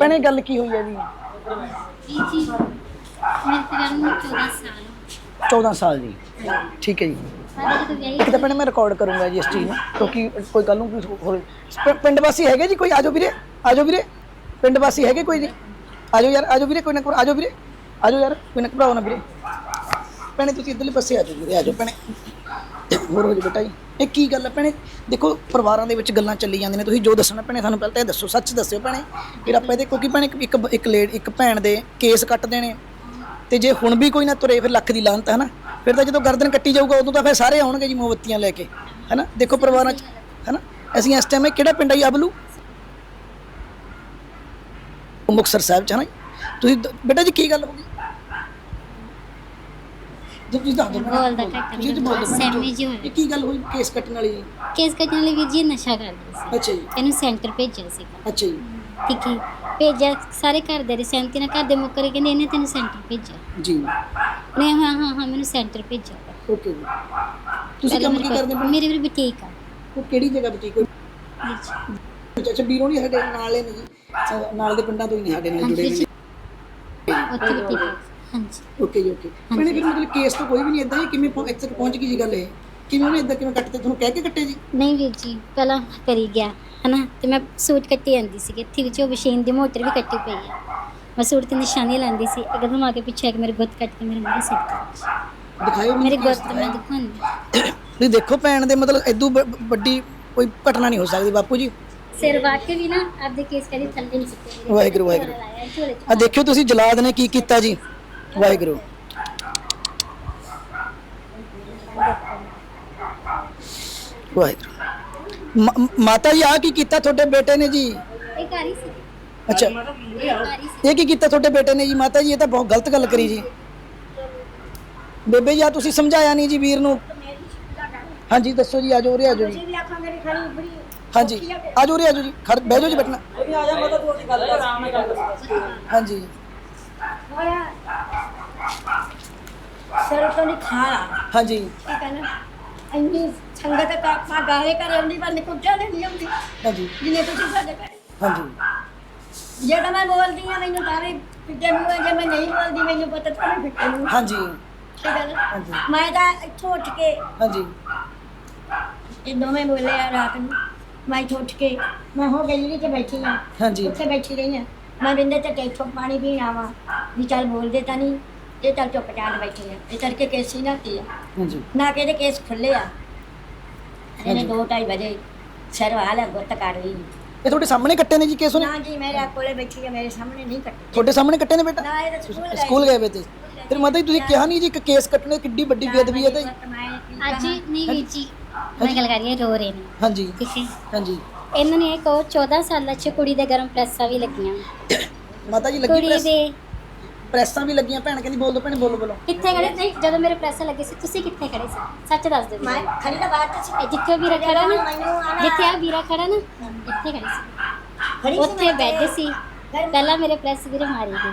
ਭੈਣੇ ਗੱਲ ਕੀ ਹੋਈ ਹੈ ਜੀ? ਮੇਰੇ ਨੂੰ 14 ਸਾਲ। 14 ਸਾਲ ਜੀ। ਠੀਕ ਹੈ ਜੀ। ਵਿਆਹੀ ਇੱਕ ਤਾਂ ਭੈਣੇ ਮੈਂ ਰਿਕਾਰਡ ਕਰੂੰਗਾ ਜੀ ਇਸ ਚੀਜ਼ ਨੂੰ ਕਿਉਂਕਿ ਕੋਈ ਕੱਲ ਨੂੰ ਕੋਈ ਹੋਰ ਪ- ਪਿੰਡ ਵਾਸੀ ਹੈਗੇ ਜੀ ਕੋਈ? ਆਜੋ ਵੀਰੇ ਆਜੋ ਵੀਰੇ। ਪਿੰਡ ਵਾਸੀ ਹੈਗੇ ਕੋਈ ਜੀ? ਆਜੋ ਯਾਰ ਆਜੋ ਵੀਰੇ ਕੋਈ ਨਾ ਆਜੋ ਵੀਰੇ। ਆਜੋ ਯਾਰ ਕੋਈ ਨਾ ਘਬਰਾਓ ਨਾ ਵੀਰੇ। ਭੈਣੇ ਤੁਸੀਂ ਇੱਧਰਲੇ ਪਾਸੇ ਆਜੋ ਵੀਰੇ ਆਜੋ ਭੈਣੇ। ਹੋਰ ਹੋ ਜੀ ਬੇਟਾ ਜੀ। ਇਹ ਕੀ ਗੱਲ ਹੈ ਭੈਣੇ? ਦੇਖੋ, ਪਰਿਵਾਰਾਂ ਦੇ ਵਿੱਚ ਗੱਲਾਂ ਚੱਲੀ ਜਾਂਦੀਆਂ ਨੇ। ਤੁਸੀਂ ਜੋ ਦੱਸਣਾ ਭੈਣੇ, ਸਾਨੂੰ ਪਹਿਲਾਂ ਤਾਂ ਇਹ ਦੱਸੋ, ਸੱਚ ਦੱਸਿਓ ਭੈਣੇ। ਫਿਰ ਆਪਾਂ ਇਹਦੇ ਕਿਉਂਕਿ ਭੈਣੇ, ਇੱਕ ਇੱਕ ਇੱਕ ਲੇਡ, ਇੱਕ ਭੈਣ ਦੇ ਕੇਸ ਕੱਟ ਦੇਣੇ। ਤੇ ਜੇ ਹੁਣ ਵੀ ਕੋਈ ਨਾ ਤੁਰੇ, ਫਿਰ ਲੱਖ ਦੀ ਲਾਹਨਤ ਹੈ ਨਾ ਫਿਰ ਤਾਂ ਜਦੋਂ ਗਰਦਨ ਕੱਟੀ ਜਾਊਗਾ, ਉਦੋਂ ਤਾਂ ਫਿਰ ਸਾਰੇ ਆਉਣਗੇ ਜੀ ਮੋਮਬੱਤੀਆਂ ਲੈ ਕੇ ਹੈ ਨਾ ਦੇਖੋ ਪਰਿਵਾਰਾਂ 'ਚ ਹੈ ਨਾ ਅਸੀਂ ਇਸ ਟਾਈਮ ਕਿਹੜਾ ਪਿੰਡ ਆ ਜੀ, ਅਬਲੂ? ਮੁਕਤਸਰ ਸਾਹਿਬ 'ਚ ਹੈ ਨਾ ਜੀ? ਤੁਸੀਂ ਬੇਟਾ ਜੀ, ਕੀ ਗੱਲ ਹੋ ਗਈ? ਜੀ ਤੁਸੀਂ ਦੱਸ ਦਿਓ। ਬੋਲਦਾ ਘੱਟ ਤੁਸੀਂ ਤੇ ਬੋਲ ਦਿਓ। ਸਹਿਮੀ ਜੀ ਹੋਇਆ ਇਹ ਕੀ ਗੱਲ ਹੋਈ? ਕੇਸ ਕੱਟਣ ਵਾਲੀ? ਜੀ ਕੇਸ ਕੱਟਣ ਲਈ ਵੀਰ ਜੀ ਨਸ਼ਾ ਕਰਦਾ ਸੀ। ਅੱਛਾ ਜੀ। ਇਹਨੂੰ ਸੈਂਟਰ ਭੇਜਿਆ ਸੀਗਾ। ਅੱਛਾ ਜੀ। ਠੀਕ ਹੈ। ਭੇਜਿਆ ਸਾਰੇ ਘਰ ਦੇ ਸਹਿਮਤੀ ਨਾਲ ਘਰ ਦੇ ਮੁੱਕਰੇ ਕਹਿੰਦੇ ਇਹਨੇ ਤੈਨੂੰ ਸੈਂਟਰ ਭੇਜਿਆ। ਜੀ। ਨੇ ਹਾਂ ਹਾਂ ਹਾਂ ਮੈਨੂੰ ਸੈਂਟਰ ਭੇਜਿਆ। ਓਕੇ ਜੀ। ਤੁਸੀਂ ਕੰਮ ਕੀ ਕਰਦੇ ਹੋ ਮੇਰੇ ਵੀ ਬੁਟੀਕ ਆ। ਉਹ ਕਿਹੜੀ ਜਗ੍ਹਾ ਤੇ ਕੋਈ ਵੀਰ ਜੀ। ਅੱਛਾ ਵੀਰੋਂ ਨਹੀਂ ਸਾਡੇ ਨਾਲ ਨੇ ਜੀ। ਅਹ ਨਾਲ ਦੇ ਪਿੰਡਾਂ ਤੋਂ ਹੀ ਨੇ ਸਾਡੇ ਨਾਲ ਜੁੜੇ ਨੇ। ਉੱਥੇ ਬੁਟੀਕ ਆ। ਹਾਂਜੀ। ਓਕੇ ਜੀ ਓਕੇ ਮੈਨੇ ਫਿਰ ਮਤਲਬ ਕੇਸ ਤਾਂ ਕੋਈ ਵੀ ਨਹੀਂ ਇਦਾਂ ਹੀ ਕਿਵੇਂ ਪਹੁੰ- ਇੱਥੇ ਤੱਕ ਪਹੁੰਚ ਗਈ ਜੀ ਗੱਲ ਇਹ? ਕਿਵੇਂ ਉਹਨੇ ਇਦਾਂ ਕਿਵੇਂ ਕੱਟਤੇ? ਤੁਹਾਨੂੰ ਕਹਿ ਕੇ ਕੱਟੇ ਜੀ? ਨਹੀਂ ਵੀਰ ਜੀ ਪਹਿਲਾਂ ਕਰੀ ਗਿਆ ਹਨਾ? ਤੇ ਮੈਂ ਸੂਟ ਕੱਟੀ ਜਾਂਦੀ ਸੀ ਇੱਥੇ ਵਿੱਚ ਉਹ ਮਸ਼ੀਨ ਦੀ ਮੋਟਰ ਵੀ ਕੱਟੀ ਪਈ ਹੈ ਮੈਂ ਸੂਟ ਤੇ ਨਿਸ਼ਾਨੀ ਲਾਉਂਦੀ ਸੀ। ਅਗਰ ਆ ਕੇ ਪਿੱਛੇ ਆ ਕੇ ਮੇਰੇ ਗੁੱਤ ਕੱਟ ਕੇ ਮੇਰੇ ਮੂੰਹ ਸਿੱਟ ਦਿੱਤੀ। ਦਿਖਾਇਓ ਮੈਨੂੰ ਮੇਰੇ ਗੁੱਤ ਮੈਂ ਦਿਖਾਉਂਦੀ ਤੁਸੀਂ ਦੇਖੋ ਭੈਣ ਦੇ ਮਤਲਬ ਇਦੋਂ ਵੱਡੀ ਕੋਈ ਘਟਨਾ ਨਹੀਂ ਹੋ ਸਕਦੀ ਬਾਪੂ ਜੀ। ਸਿਰ ਵਾਟ ਕੇ ਵੀ ਨਾ ਆਪਦੇ ਕੇਸ ਕਰੀ ਥੱਲੇ ਨਹੀਂ ਸਿੱਟੇ ਵਾਹਿਗੁਰੂ, ਵਾਹਿਗੁਰੂ। ਆ ਦੇਖਿਓ ਤੁਸੀਂ ਜਲਾਦ ਨੇ ਕੀ ਕੀਤਾ ਜੀ। ਵਾਹਿਗੁਰੂ। ਵਾਹਿਗੁਰੂ। ਮਾ- ਮਾਤਾ ਜੀ ਆ ਕੀ ਕੀਤਾ ਤੁਹਾਡੇ ਬੇਟੇ ਨੇ ਜੀ? ਇਹ ਹੀ ਸੀ। ਅੱਛਾ। ਇਹ ਕੀ ਕੀਤਾ ਤੁਹਾਡੇ ਬੇਟੇ ਨੇ ਜੀ? ਮਾਤਾ ਜੀ ਇਹ ਤਾਂ ਬਹੁਤ ਗਲਤ ਗੱਲ ਕਰੀ ਜੀ। ਬੇਬੇ ਜੀ ਆ ਤੁਸੀਂ ਸਮਝਾਇਆ ਨਹੀਂ ਜੀ ਵੀਰ ਨੂੰ? ਹਾਂਜੀ ਦੱਸੋ ਜੀ ਆਜੋ ਉਰੇ ਆਜੋ ਜੀ। ਹਾਂਜੀ। ਆਜੋ ਉਰੇ ਆਜੋ ਜੀ। ਖੜ ਬਹਿ ਜਾਓ ਜੀ ਬੈਠਣਾ। ਹਾਂਜੀ। ਸਿਰ ਤੋਂ ਨਹੀਂ ਖਾਣਾ ਹਾਂਜੀ। ਕੀ ਕਹਿੰਦਾ? ਇੰਨੀ ਸੰਗਤ ਤਾਂ ਆਪਾਂ ਗਾਲੇ ਕਰ ਆਉਂਦੀ ਪਰ ਨਿਕੁੱਟਿਆ ਨਹੀਂ ਆਉਂਦੀ। ਹਾਂਜੀ। ਜਿੰਨੇ ਤੁਸੀਂ ਸਾਡੇ ਘਰੇ। ਹਾਂਜੀ। ਜੇ ਤਾਂ ਮੈਂ ਬੋਲਦੀ ਆ ਮੈਨੂੰ ਤਾਂ ਵੀ ਪਿੱਟੇ ਨੂੰ ਜੇ ਮੈਂ ਨਹੀਂ ਬੋਲਦੀ ਮੈਨੂੰ ਪਤਾ ਤਾਂ ਨਹੀਂ ਪਿੱਟੇ ਨੂੰ ਹਾਂਜੀ। ਠੀਕ ਹੈ ਨਾ ਹਾਂਜੀ। ਮੈਂ ਤਾਂ ਇੱਥੋਂ ਉੱਠ ਕੇ ਹਾਂਜੀ। ਇਹ ਦੋਵੇਂ ਬੋਲੇ ਆ ਰਾਤ ਨੂੰ। ਮੈਂ ਇੱਥੋਂ ਉੱਠ ਕੇ ਮੈਂ ਹੋ ਗਈ ਤੇ ਬੈਠੀ ਆ। ਹਾਂਜੀ। ਉੱਥੇ ਬੈਠੀ ਰਹੀ ਆ। ਮੈਂ ਬਿੰਦੇ ਤੇ ਇੱਥੋਂ ਪਾਣੀ ਪੀਣ ਆਵਾਂ। ਵੀ ਚੱਲ ਬੋਲਦੇ ਤਾਂ ਨਹੀਂ ਇਹ ਚੱਲ ਚੁੱਪ ਚਾਟ ਬੈਠੀ ਆ। ਇਹ ਕਰਕੇ ਕੇਸ ਹੀ ਨਾ ਕੀ ਆ। ਹਾਂਜੀ। ਨਾ ਕਿ ਇਹਦੇ ਕੇਸ ਖੁੱਲੇ ਆ। ਇਹਨੇ ਹਾਂਜੀ। 2:30 ਵਜੇ ਸਰਵਾਲ ਗੁੱਤ ਕਰ ਲਈ। ਇਹ ਤੁਹਾਡੇ ਸਾਹਮਣੇ ਕੱਟੇ ਨੇ ਜੀ ਕੇਸ ਉਹਨੇ? ਨਾ ਜੀ ਮੇਰੇ ਕੋਲੇ ਬੈਠੀ ਹੈ ਮੇਰੇ ਸਾਹਮਣੇ ਨਹੀਂ ਕੱਟੀ। ਤੁਹਾਡੇ ਸਾਹਮਣੇ ਕੱਟੇ ਨੇ ਬੇਟਾ? ਨਾ ਇਹ ਤਾਂ ਸਕੂਲ ਸਕੂਲ ਗਏ ਵੇ ਤੇ। ਫਿਰ ਮਾਤਾ ਜੀ ਤੁਸੀਂ ਕਿਹਾ ਨਹੀਂ ਜੀ ਇੱਕ ਕੇਸ ਕੱਟਣੇ ਕਿੱਡੀ ਵੱਡੀ ਬੇਅਦਬੀ ਹੈ ਤੇ ਅੱਜ ਨਹੀਂ ਜੀ ਮੈਂ ਗੱਲ ਕਰ ਰਹੀ ਹਾਂ ਰੋ ਰਹੇ ਨੇ। ਹਾਂਜੀ। ਠੀਕ ਹੈ। ਹਾਂਜੀ। ਇਹਨਾਂ ਨੇ ਇੱਕ ਉਹ 14 ਸਾਲਾਂ ਚ ਕੁੜੀ ਦੇ ਗਰਮ ਪ੍ਰੈਸਾਂ ਵੀ ਲੱਗੀਆਂ। ਮਾਤਾ ਜੀ ਲੱਗੀ ਕੁੜੀ ਪ੍ਰੈਸ? ਦੇ ਪ੍ਰੈਸਾਂ ਵੀ ਲੱਗੀਆਂ? ਭੈਣ ਕਹਿੰਦੀ ਬੋਲ ਦੋ ਭੈਣੇ ਬੋਲੋ ਬੋਲੋ। ਕਿੱਥੇ ਖੜੇ? ਨਹੀਂ ਜਦੋਂ ਮੇਰੇ ਪ੍ਰੈਸਾਂ ਲੱਗੇ ਸੀ ਤੁਸੀਂ ਕਿੱਥੇ ਖੜੇ ਸੀ? ਸੱਚ ਦੱਸ ਦਿਓ। ਮੈਂ। ਖੜੀ ਤਾਂ ਬਾਤ ਚ ਇਹ ਜਿੱਥੇ ਵੀਰਾ ਖੜਾ ਨਾ ਜਿੱਥੇ ਆ ਵੀਰਾ ਖੜਾ ਨਾ ਇੱਥੇ ਖੜੀ ਸੀ। ਖੜੀ ਸੀ ਉੱਥੇ ਮੈਂ ਬੈੱਡ ਸੀ। ਪਹਿਲਾਂ ਮੇਰੇ ਪ੍ਰੈਸ ਵੀਰੇ ਮਾਰੀ ਗਈ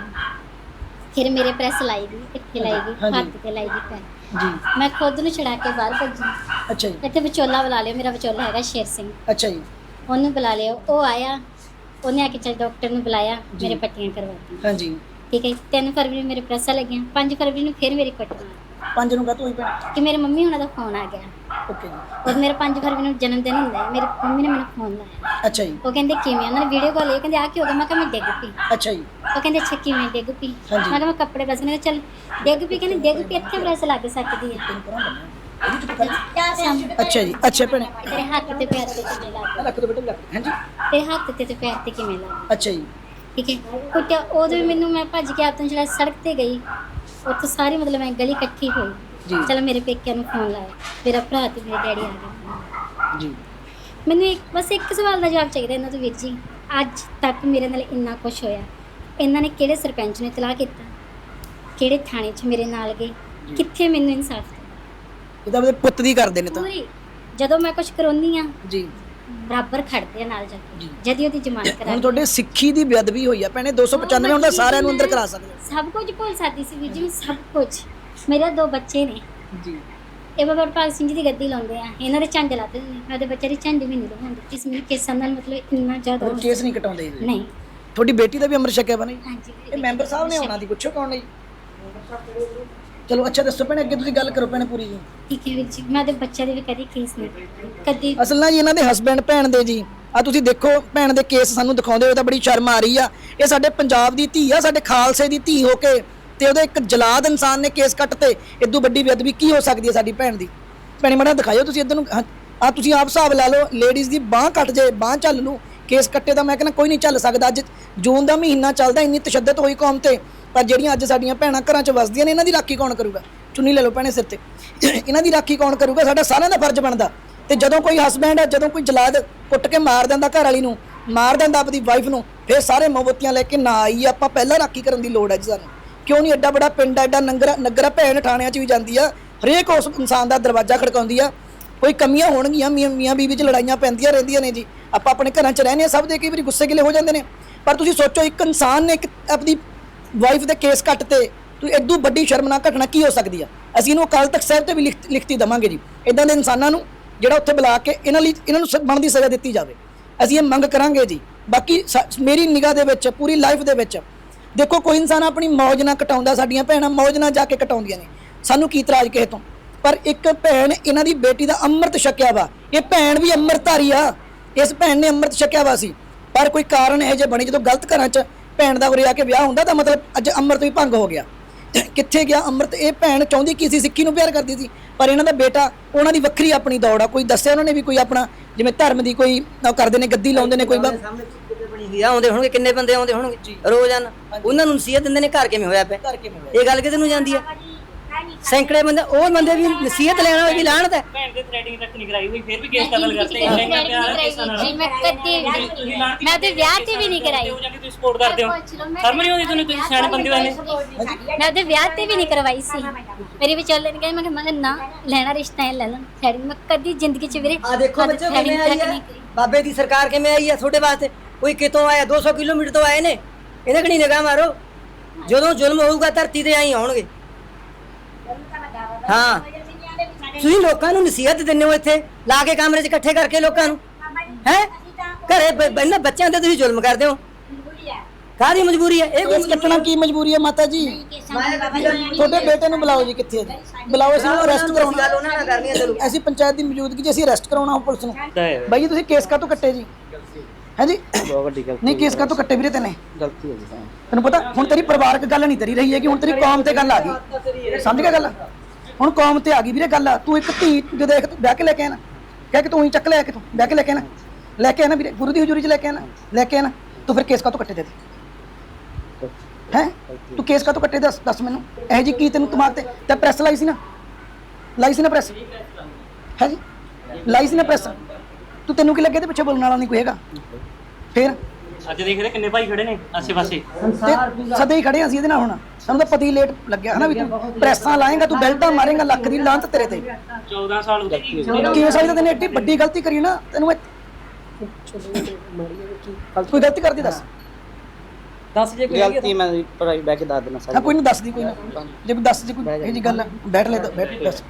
ਫਿਰ ਮੇਰੇ ਪ੍ਰੈਸ ਲਾਈ ਗਈ ਇੱਥੇ ਲਾਈ ਗਈ ਹਾਂਜੀ। ਹੱਥ ਤੇ ਲਾਈ ਗਈ ਪੈਰ ਜੀ। ਮੈਂ ਖੁਦ ਨੂੰ ਛੜਾ ਕੇ ਬਾਹਰ ਭੱਜੀ। ਅੱਛਾ ਜੀ। ਇੱਥੇ ਵਿਚੋਲਾ ਬੁਲਾ ਲਿਓ ਮੇਰਾ ਵਿਚੋਲਾ ਹੈਗਾ ਸ਼ੇਰ ਸਿੰਘ। ਅੱਛਾ ਜੀ। ਉਹਨੂੰ ਬੁਲਾ ਲਿਓ। ਉਹ ਆਇਆ ਉਹਨੇ ਆ ਕੇ ਚੱਲ ਡਾਕਟਰ ਨੂੰ ਬੁਲਾਇਆ। ਮੇਰੇ ਪੱਟੀਆਂ ਕਰਵਾਤੀਆਂ। ਹਾਂਜੀ। ਠੀਕ ਹੈ 3 ਫਰਵਰੀ ਨੂੰ ਮੇਰੇ ਪ੍ਰੈਸਾਂ ਲੱਗੀਆਂ। 5 ਫਰਵਰੀ ਨੂੰ ਫਿਰ ਮੇਰੀ ਕੁੱਟ ਮਾਰੀ। ਪੰਜ ਨੂੰ ਕਹਤੋ ਹੋਈ ਭੈਣ? ਕਿ ਮੇਰੇ ਮੰਮੀ ਹੁਣਾਂ ਦਾ ਫੋਨ ਆ ਗਿਆ। ਓਕੇ ਔਰ ਮੇਰਾ 5 ਫਰਵਰੀ ਨੂੰ ਜਨਮ ਦਿਨ ਹੁੰਦਾ ਹੈ। ਮੇਰੇ ਮੰਮੀ ਨੇ ਮੈਨੂੰ ਫੋਨ ਲਾਇਆ। ਅੱਛਾ ਜੀ। ਉਹ ਕਹਿੰਦੇ ਕਿਵੇਂ ਉਹਨਾਂ ਨੇ ਵੀਡੀਓ ਕਾਲ ਇਹ ਕਹਿੰਦੇ ਆ ਕੀ ਹੋ ਗਿਆ? ਮੈਂ ਕਿਹਾ ਮੈਂ ਡਿੱਗ ਪਈ। ਅੱਛਾ ਜੀ। ਉਹ ਕਹਿੰਦੇ ਅੱਛਾ ਕਿਵੇਂ ਡਿੱਗ ਪਈ? ਹਾਂਜੀ। ਮੈਂ ਕਿਹਾ ਮੈਂ ਕੱਪੜੇ ਬਸ ਨੇ। ਚੱਲ ਡਿੱਗ ਪਈ। ਕਹਿੰਦੇ ਡਿੱਗ ਪਈ ਇੱਥੇ ਪ੍ਰੈਸ ਲੱਗ ਸਕਦੀ ਹੈ। ਅੱਛਾ ਜੀ ਅੱਛਾ ਭੈਣੇ। ਤੇਰੇ ਹੱਥ ਤੇ ਪੈਰ ਤੇ ਕਿਵੇਂ ਲੱਗ ਰੱਖ ਦੋ ਬੇਟੇ ਰੱਖ। ਹਾਂਜੀ ਤੇਰੇ ਹੱਥ ਤੇ ਤੇ ਪੈਰ ਤੇ ਕਿਵੇਂ ਲੱਗ ਅੱਛਾ ਜੀ। ਠੀਕ ਹੈ। ਕੁੱਟਿਆ ਉਦੋਂ ਵੀ ਮੈਨੂੰ ਮੈਂ ਭੱਜ ਕੇ ਆਪ ਤੋਂ ਜਿਹੜਾ ਸੜਕ ਤੇ ਗਈ ਉੱਥੇ ਸਾਰੀ ਮਤਲਬ ਮੈਂ ਗਲੀ ਇਕੱਠੀ ਹੋਈ। ਜੀ। ਚਲ ਮੇਰੇ ਪੇਕਿਆਂ ਨੂੰ ਫੋਨ ਲਾਇਆ। ਮੇਰਾ ਭਰਾ ਤੇ ਮੇਰੇ ਡੈਡੀ ਆ ਗਏ। ਜੀ। ਮੈਨੂੰ ਇੱਕ ਬਸ ਇੱਕ ਸਵਾਲ ਦਾ ਜਵਾਬ ਚਾਹੀਦਾ ਇਹਨਾਂ ਤੋਂ ਵੀਰ ਜੀ। ਅੱਜ ਤੱਕ ਮੇਰੇ ਨਾਲ ਇੰਨਾ ਕੁਝ ਹੋਇਆ। ਇਹਨਾਂ ਨੇ ਕਿਹੜੇ ਸਰਪੰਚ ਨੂੰ ਇਤਲਾਹ ਕੀਤਾ? ਕਿਹੜੇ ਥਾਣੇ 'ਚ ਮੇਰੇ ਨਾਲ ਗਏ? ਕਿੱਥੇ ਮੈਨੂੰ ਇਨਸਾਫ ਦਿੱਤਾ ਇਹਦਾ ਉਹਦੇ ਪੁੱਤ ਦੀ ਕਰਦੇ ਨੇ ਤਾਂ। ਪੂਰੀ ਜਦੋਂ ਮੈਂ ਕੁਝ ਕਰਾਉਂਦੀ ਆ ਜੀ। ਬਰਾਬਰ ਖੜਦੇ ਆ ਨਾਲ ਜਾ ਜੀ। ਕੇ ਜਦ ਹੀ ਉਹਦੀ ਜ਼ਮਾਨਤ ਕਰਾ ਹੁਣ ਤੁਹਾਡੇ ਸਿੱਖੀ ਦੀ ਬੇਅਦਬੀ ਹੋਈ ਆ ਭੈਣੇ 295 ਹੁੰਦਾ ਸਾਰਿਆਂ ਨੂੰ ਅੰਦਰ ਕਰਾ ਸਕਦੇ ਸਭ ਕੁਝ ਭੁੱਲ ਸਕਦੀ ਸੀ ਵੀਰ ਜੀ ਮੈਂ ਸਭ ਕੁਝ। ਮੇਰੇ ਦੋ ਬੱਚੇ ਨੇ। ਜੀ। ਇਹ ਬਾਬਾ ਭਾਗ ਸਿੰਘ ਜੀ ਦੀ ਗੱਦੀ ਲਾਉਂਦੇ ਆ। ਇਹਨਾਂ ਦੇ ਝੰਡ ਲਾਤੇ ਨੇ। ਮੈਂ ਉਹਦੇ ਬੱਚੇ ਦੇ ਝੰਡ ਵੀ ਨਹੀਂ ਲਗਾਉਂਦੀ ਇਸ ਮੈਨੂੰ ਕੇਸਾਂ ਨਾਲ ਮਤਲਬ ਇੰਨਾ ਜ਼ਿਆਦਾ ਹੋਰ ਕੇਸ ਨਹੀਂ ਕਟਾਉਂਦੇ ਜੀ ਨਹੀਂ। ਤੁਹਾਡੀ ਬੇਟੀ ਦਾ ਵੀ ਅੰਮ੍ਰਿਤ ਛਕਿਆ ਬਣੀ ਹਾਂਜੀ ਇਹ ਮੈਂਬਰ ਸਾਹਿਬ ਨੇ ਆਉਣਾ ਦੀ ਪੁੱਛੋ ਕੌਣ ਨਹੀਂ ਚਲੋ ਅੱਛਾ ਦੱਸੋ ਭੈਣੇ ਅੱਗੇ ਤੁਸੀਂ ਗੱਲ ਕਰੋ ਭੈਣੇ ਪੂਰੀ ਜੀ। ਠੀਕ ਹੈ ਵੀਰ ਜੀ ਮੈਂ ਤੇ ਬੱਚਿਆਂ ਦੇ ਵੀ ਕਦੀ ਕੇਸ ਨਹੀਂ ਕਦੀ ਅਸਲ ਨਾਲ ਜੀ ਇਹਨਾਂ ਦੇ ਹਸਬੰਡ ਭੈਣ ਦੇ ਜੀ। ਆ ਤੁਸੀਂ ਦੇਖੋ ਭੈਣ ਦੇ ਕੇਸ ਸਾਨੂੰ ਦਿਖਾਉਂਦੇ ਹੋ ਤਾਂ ਬੜੀ ਸ਼ਰਮ ਆ ਰਹੀ ਆ। ਇਹ ਸਾਡੇ ਪੰਜਾਬ ਦੀ ਧੀ ਆ ਸਾਡੇ ਖਾਲਸੇ ਦੀ ਧੀ ਹੋ ਕੇ। ਤੇ ਉਹਦੇ ਇੱਕ ਜਲਾਦ ਇਨਸਾਨ ਨੇ ਕੇਸ ਕੱਟਤੇ। ਇਦੋਂ ਵੱਡੀ ਬੇਅਦਬੀ ਕੀ ਹੋ ਸਕਦੀ ਹੈ ਸਾਡੀ ਭੈਣ ਦੀ? ਭੈਣੇ ਮੜਾ ਦਿਖਾਇਓ ਤੁਸੀਂ ਇਧਰ ਨੂੰ। ਆ ਤੁਸੀਂ ਆਪ ਹਿਸਾਬ ਲਾ ਲਓ ਲੇਡੀਜ਼ ਦੀ ਬਾਹ ਕੱਟ ਜੇ ਬਾਹ ਚੱਲ ਲੂ। ਕੇਸ ਕੱਟੇ ਦਾ ਮੈਂ ਕਹਿੰਦਾ ਕੋਈ ਨਹੀਂ ਚੱਲ ਸਕਦਾ। ਅੱਜ ਜੂਨ ਦਾ ਮਹੀਨਾ ਚੱਲਦਾ ਇੰਨੀ ਤਸ਼ੱਦਦ ਹੋਈ ਕੌਮ ਤੇ। ਪਰ ਜਿਹੜੀਆਂ ਅੱਜ ਸਾਡੀਆਂ ਭੈਣਾਂ ਘਰਾਂ 'ਚ ਵਸਦੀਆਂ ਨੇ, ਇਹਨਾਂ ਦੀ ਰਾਖੀ ਕੌਣ ਕਰੂਗਾ? ਚੁੰਨੀ ਲੈ ਲਓ ਭੈਣੇ ਸਿਰ ਤੇ। ਇਹਨਾਂ ਦੀ ਰਾਖੀ ਕੌਣ ਕਰੂਗਾ? ਸਾਡਾ ਸਾਰਿਆਂ ਦਾ ਫਰਜ਼ ਬਣਦਾ। ਤੇ ਜਦੋਂ ਕੋਈ ਹਸਬੈਂਡ ਜਦੋਂ ਕੋਈ ਜਲਾਦ ਕੁੱਟ ਕੇ ਮਾਰ ਦਿੰਦਾ ਘਰ ਵਾਲੀ ਨੂੰ, ਮਾਰ ਦਿੰਦਾ ਆਪਣੀ ਵਾਈਫ ਨੂੰ, ਫਿਰ ਸਾਰੇ ਮੋਮਬੱਤੀਆਂ ਲੈ ਕੇ ਨਾ ਆਈ, ਆਪਾਂ ਪਹਿਲਾਂ ਰਾਖੀ ਕਰਨ ਦੀ ਲੋੜ ਹੈ ਜੀ ਸਾਨੂੰ। ਕਿਉਂ ਨਹੀਂ ਐਡਾ ਬੜਾ ਪਿੰਡ ਐਡਾ ਨੰਗਰਾ, ਨਗਰਾ ਭੈਣ ਠਾਣਿਆਂ 'ਚ ਵੀ ਜਾਂਦੀ ਆ, ਹਰੇਕ ਉਸ ਇਨਸਾਨ ਦਾ ਦਰਵਾਜ਼ਾ ਖੜਕਾਉਂਦੀ ਆ। ਕੋਈ ਕਮੀਆਂ ਹੋਣਗੀਆਂ, ਮੀਆਂ ਮੀਆਂ ਬੀਵੀ 'ਚ ਲੜਾਈਆਂ ਪੈਂਦੀਆਂ ਰਹਿੰਦੀਆਂ ਨੇ ਜੀ। ਆਪਾਂ ਆਪਣੇ ਘਰਾਂ 'ਚ ਰਹਿੰਦੇ ਆ, ਸਭ ਦੇ ਕਈ ਵਾਰੀ ਗੁੱਸੇ ਗਿਲੇ ਹੋ ਜਾਂਦੇ ਨੇ। ਪਰ ਤੁਸੀਂ ਸੋਚੋ, ਇੱਕ ਇਨਸਾਨ ਨੇ ਇੱਕ ਆਪਣੀ ਵਾਈਫ ਦੇ ਕੇਸ ਕੱਟ ਤੇ ਤੂੰ ਇਦੋਂ ਵੱਡੀ ਸ਼ਰਮਨਾਕ ਘਟਨਾ ਕੀ ਹੋ ਸਕਦੀ ਆ? ਅਸੀਂ ਇਹਨੂੰ ਅਕਾਲ ਤਖਤ ਸਾਹਿਬ ਤੇ ਵੀ ਲਿਖ- ਲਿਖਤੀ ਦਵਾਂਗੇ ਜੀ। ਇਦਾਂ ਦੇ ਇਨਸਾਨਾਂ ਨੂੰ ਜਿਹੜਾ ਉੱਥੇ ਬੁਲਾ ਕੇ ਇਹਨਾਂ ਲਈ ਇਹਨਾਂ ਨੂੰ ਸ- ਬਣਦੀ ਸਜ਼ਾ ਦਿੱਤੀ ਜਾਵੇ। ਅਸੀਂ ਇਹ ਮੰਗ ਕਰਾਂਗੇ ਜੀ। ਬਾਕੀ ਮੇਰੀ ਨਿਗਾਹ ਦੇ ਵਿੱਚ, ਪੂਰੀ ਲਾਈਫ ਦੇ ਵਿੱਚ, ਦੇਖੋ ਕੋਈ ਇਨਸਾਨ ਆਪਣੀ ਮੌਜ ਨਾਲ ਕਟਾਉਂਦਾ, ਸਾਡੀਆਂ ਭੈਣਾਂ ਮੌਜ ਨਾਲ ਜਾ ਕੇ ਕਟਾਉਂਦੀਆਂ ਨੇ। ਸਾਨੂੰ ਕੀ ਇਤਰਾਜ਼ ਕਿਸੇ ਤੋਂ? ਪਰ ਇੱਕ ਭੈਣ ਇਹਨਾਂ ਦੀ ਬੇਟੀ ਦਾ ਅੰਮ੍ਰਿਤ ਛਕਿਆ ਵਾ। ਇਹ ਭੈਣ ਵੀ ਅੰਮ੍ਰਿਤਧਾਰੀ ਆ। ਇਸ ਭੈਣ ਨੇ ਅੰਮ੍ਰਿਤ ਛਕਿਆ ਵਾ ਸੀ। ਪਰ ਕੋਈ ਕਾਰਨ ਇਹ ਜੇ ਬਣੇ ਜਦੋਂ ਗਲਤ ਘਰਾਂ 'ਚ ਭੈਣ ਦਾ ਉਰੇ ਆ ਕੇ ਵਿਆਹ ਹੁੰਦਾ ਤਾਂ ਮਤਲਬ ਅੱਜ ਅੰਮ੍ਰਿਤ ਵੀ ਭੰਗ ਹੋ ਗਿਆ। ਕਿੱਥੇ ਗਿਆ ਅੰਮ੍ਰਿਤ? ਇਹ ਭੈਣ ਚਾਹੁੰਦੀ ਕੀ ਸੀ? ਸਿੱਖੀ ਨੂੰ ਪਿਆਰ ਕਰਦੀ ਸੀ। ਪਰ ਇਹਨਾਂ ਦਾ ਬੇਟਾ ਉਹਨਾਂ ਦੀ ਵੱਖਰੀ ਆਪਣੀ ਦੌੜ ਆ। ਕੋਈ ਦੱਸਿਆ ਉਹਨਾਂ ਨੇ ਵੀ ਕੋਈ ਆਪਣਾ ਜਿਵੇਂ ਧਰਮ ਦੀ ਕੋਈ ਉਹ ਕਰਦੇ ਨੇ ਗੱਦੀ ਲਾਉਂਦੇ ਨੇ ਕੋਈ ਬ- ਸਾਹਮਣੇ ਕਿਤੇ ਬਣੀ ਹੋਈ ਆ ਆਉਂਦੇ ਹੋਣਗੇ ਕਿੰਨੇ ਬੰਦੇ ਆਉਂਦੇ ਹੋਣਗੇ? ਰੋਜ਼ਾਨਾ ਉਹਨਾਂ ਨੂੰ ਨਸੀਹਤ ਦਿੰਦੇ ਨੇ ਘਰ ਕਿਵੇਂ ਹੋਇਆ ਪਿਆ? ਇਹ ਗੱਲ ਕਿਤੇ ਨੂੰ ਜਾਂਦੀ ਆ? ਸੈਂਕੜੇ ਬੰਦੇ ਉਹ ਬੰਦੇ ਵੀ ਨਸੀਹਤ ਲੈਣ ਵਾਲੇ ਵੀ ਲਾਹਣਤ ਹੈ ਭੈਣ ਦੇ ਥ੍ਰੈਡਿੰਗ ਤੱਕ ਨਹੀਂ ਕਰਾਈ ਹੋਈ ਫਿਰ ਵੀ ਕੇਸ ਕਤਲ ਕਰਤੇ ਇੰਨਾ ਇੰਨਾ ਪਿਆਰ ਹੈ ਕੇਸਾਂ ਨਾਲ। ਜੀ ਮੈਂ ਕਦੀ ਵੀ ਤੁਸੀਂ ਲਾਂਤੀ ਮੈਂ ਤੇ ਵਿਆਹ ਤੇ ਵੀ ਨਹੀਂ ਕਰਾਈ ਹੋ ਜਾਂਦੀ ਤੁਸੀਂ ਸਪੋਰਟ ਕਰਦੇ ਹੋ? ਸ਼ਰਮ ਨਹੀਂ ਆਉਂਦੀ ਤੁਹਾਨੂੰ ਤੁਸੀਂ ਸਿਆਣੇ ਬੰਦੇ ਵਾਲੇ ਮੈਂ ਤੇ ਵਿਆਹ ਤੇ ਵੀ ਨਹੀਂ ਕਰਵਾਈ ਸੀ। ਮੇਰੀ ਵਿਚਾਲੇ ਨੇ ਕਿਹਾ ਮੈਂ ਕਿਹਾ ਮੈਂ ਕਿਹਾ ਨਾ ਲੈਣਾ ਰਿਸ਼ਤਾ ਹੈ ਲੈ ਲਾਂ। ਮੈਂ ਕਦੀ ਜ਼ਿੰਦਗੀ 'ਚ ਵੀਰੇ ਆ ਦੇਖੋ ਬੱਚੋ ਕਿਵੇਂ ਆਈ ਹੈ। ਬਾਬੇ ਦੀ ਸਰਕਾਰ ਕਿਵੇਂ ਆਈ ਹੈ ਤੁਹਾਡੇ ਵਾਸਤੇ? ਕੋਈ ਕਿਤੋਂ ਆਇਆ? 200 ਕਿਲੋਮੀਟਰ ਤੋਂ ਆਏ ਨੇ। ਇਹਦੇ ਕਣੀ ਨਿਗਾਹ ਮਾਰੋ। ਜਦੋਂ ਜ਼ੁਲਮ ਹੋਊਗਾ ਧਰਤੀ ਤੇ ਆਈ ਆਉਣਗੇ। ਹਾਂ। ਤੁਸੀਂ ਲੋਕਾਂ ਨੂੰ ਨਸੀਹਤ ਦਿੰਦੇ ਹੋ ਇੱਥੇ ਲਾ ਕੇ ਕਮਰੇ 'ਚ ਇਕੱਠੇ ਕਰਕੇ ਲੋਕਾਂ ਨੂੰ। ਹੈ? ਘਰੇ ਬ- ਬ- ਇਹਨਾਂ ਬੱਚਿਆਂ ਤੇ ਤੁਸੀਂ ਜ਼ੁਲਮ ਕਰਦੇ ਹੋ। ਕਾਹਦੀ ਮਜਬੂਰੀ ਹੈ? ਇਹ ਕੋਈ ਕੱਟਣਾ ਕੀ ਮਜਬੂਰੀ ਹੈ ਮਾਤਾ ਜੀ? ਤੁਹਾਡੇ ਬੇਟੇ ਨੂੰ ਬੁਲਾਓ ਜੀ ਕਿੱਥੇ? ਹੈ ਜੀ? ਬੁਲਾਓ ਅਸੀਂ ਅਰੈਸਟ ਗੱਲ ਕਰਾਉਣਾ। ਉਹਨਾਂ ਨਾਲ ਕਰਨੀ ਹੈ ਚਲੋ। ਅਸੀਂ ਪੰਚਾਇਤ ਦੀ ਮੌਜੂਦਗੀ 'ਚ ਅਸੀਂ ਅਰੈਸਟ ਕਰਾਉਣਾ ਹੋ ਪੁਲਿਸ ਨੂੰ। ਬਾਈ ਜੀ ਤੁਸੀਂ ਕੇਸ ਕਾਹਤੋਂ ਕੱਟੇ ਜੀ? ਹੈ ਜੀ? ਬਹੁਤ ਵੱਡੀ ਗਲਤੀ ਨਹੀਂ ਕੇਸ ਕਾਹਤੋਂ ਕੱਟੇ ਵੀਰੇ ਤੈਨੇ? ਗਲਤੀ ਹੋ ਗਈ ਤਾਂ ਤੈਨੂੰ ਪਤਾ ਹੁਣ ਤੇਰੀ ਪਰਿਵਾਰਕ ਗੱਲ ਨਹੀਂ ਤੇਰੀ ਰਹੀ ਹੈਗੀ ਹੁਣ ਤੇਰੀ ਕੌਮ ਤੇ ਗੱਲ ਆ ਗਈ। ਸਮਝ ਗਿਆ ਗੱਲ? ਹੁਣ ਕੌਮ ਤੇ ਆ ਗਈ ਵੀਰੇ ਗੱਲ, ਤੂੰ ਇੱਕ ਧੀ ਜੋ ਦੇਖ ਤੂੰ ਵਿਆਹ ਕੇ ਲੈ ਕੇ ਆਣਾ ਕਹਿ ਕੇ ਤੂੰ ਹੀ ਚੱਕ ਲਿਆ ਕਿ ਤੂੰ, ਵਿਆਹ ਕੇ ਲੈ ਕੇ ਆਣਾ ਲੈ ਕੇ ਆਣਾ ਵੀਰੇ, ਗੁਰੂ ਦੀ ਹਜ਼ੂਰੀ 'ਚ ਲੈ ਕੇ ਆਣਾ ਲੈ ਕੇ ਆਣਾ ਤੂੰ ਫਿਰ ਕੇਸ ਕਾਹਤੋਂ ਕੱਟੇ ਦੇ ਹੈ? ਤੂੰ ਕੇਸ ਕਾਹਤੋਂ ਕੱਟੇ ਦੱਸ ਦੱਸ ਮੈਨੂੰ, ਇਹ ਜੀ ਕੀ ਤੈਨੂੰ ਦਿਮਾਗ ਤੇ ਤੇ ਪ੍ਰੈਸ ਲਾਈ ਸੀ ਨਾ? ਲਾਈ ਸੀ ਨਾ ਪ੍ਰੈਸ ਹੈ ਜੀ? ਲਾਈ ਸੀ ਨਾ ਪ੍ਰੈਸ ਤੂੰ ਤੈਨੂੰ ਕੀ ਲੱਗਿਆ ਤੇ ਪਿੱਛੇ ਬੋਲਣ ਵਾਲਾ ਨਹੀਂ ਕੋਈ ਹੈਗਾ? ਫਿਰ? ਅੱਜ ਦੇਖ ਰਹੇ ਕਿੰਨੇ ਭਾਈ ਖੜੇ ਨੇ ਆਸੇ ਪਾਸੇ ਤੇ ਸਦੇ ਹੀ ਖੜੇ ਹਾਂ ਅਸੀਂ ਇਹਦੇ ਨਾਲ ਹੁਣ। ਸਾਨੂੰ ਤਾਂ ਪਤੀ ਲੇਟ ਲੱਗਿਆ ਹਨਾ ਵੀ ਤੂੰ ਪ੍ਰੈਸਾਂ ਲਾਏਗਾ ਤੂੰ ਬੈਲਟਾਂ ਮਾਰੇਗਾ ਲੱਖ ਦੀ ਲਾਂਤ ਤੇਰੇ ਤੇ। 14 ਸਾਲ ਹੋ ਗਏ ਕੇਸ ਆਈ ਤਾਂ ਤੈਨੇ ਏਡੀ ਵੱਡੀ ਗਲਤੀ ਕਰੀ ਨਾ ਤੈਨੂੰ ਇਹ- ਕੋਈ ਗਲਤੀ ਕਰਦੀ ਦੱਸ। ਦੱਸ ਜੇ ਕੋਈ ਗਲਤੀ ਮੈਂ ਪੜਾਈ ਬੈ ਕੇ ਦੱਸ ਦੇਣਾ ਸਾਰੀ। ਕੋਈ ਨਹੀਂ ਦੱਸਦੀ ਕੋਈ ਨਾ। ਜੇ ਕੋਈ ਦੱਸ ਜੇ ਕੋਈ ਇਹ ਜੀ। ਗੱਲ ਬੈਠ ਲੈ ਬੈਠ ਦੱਸ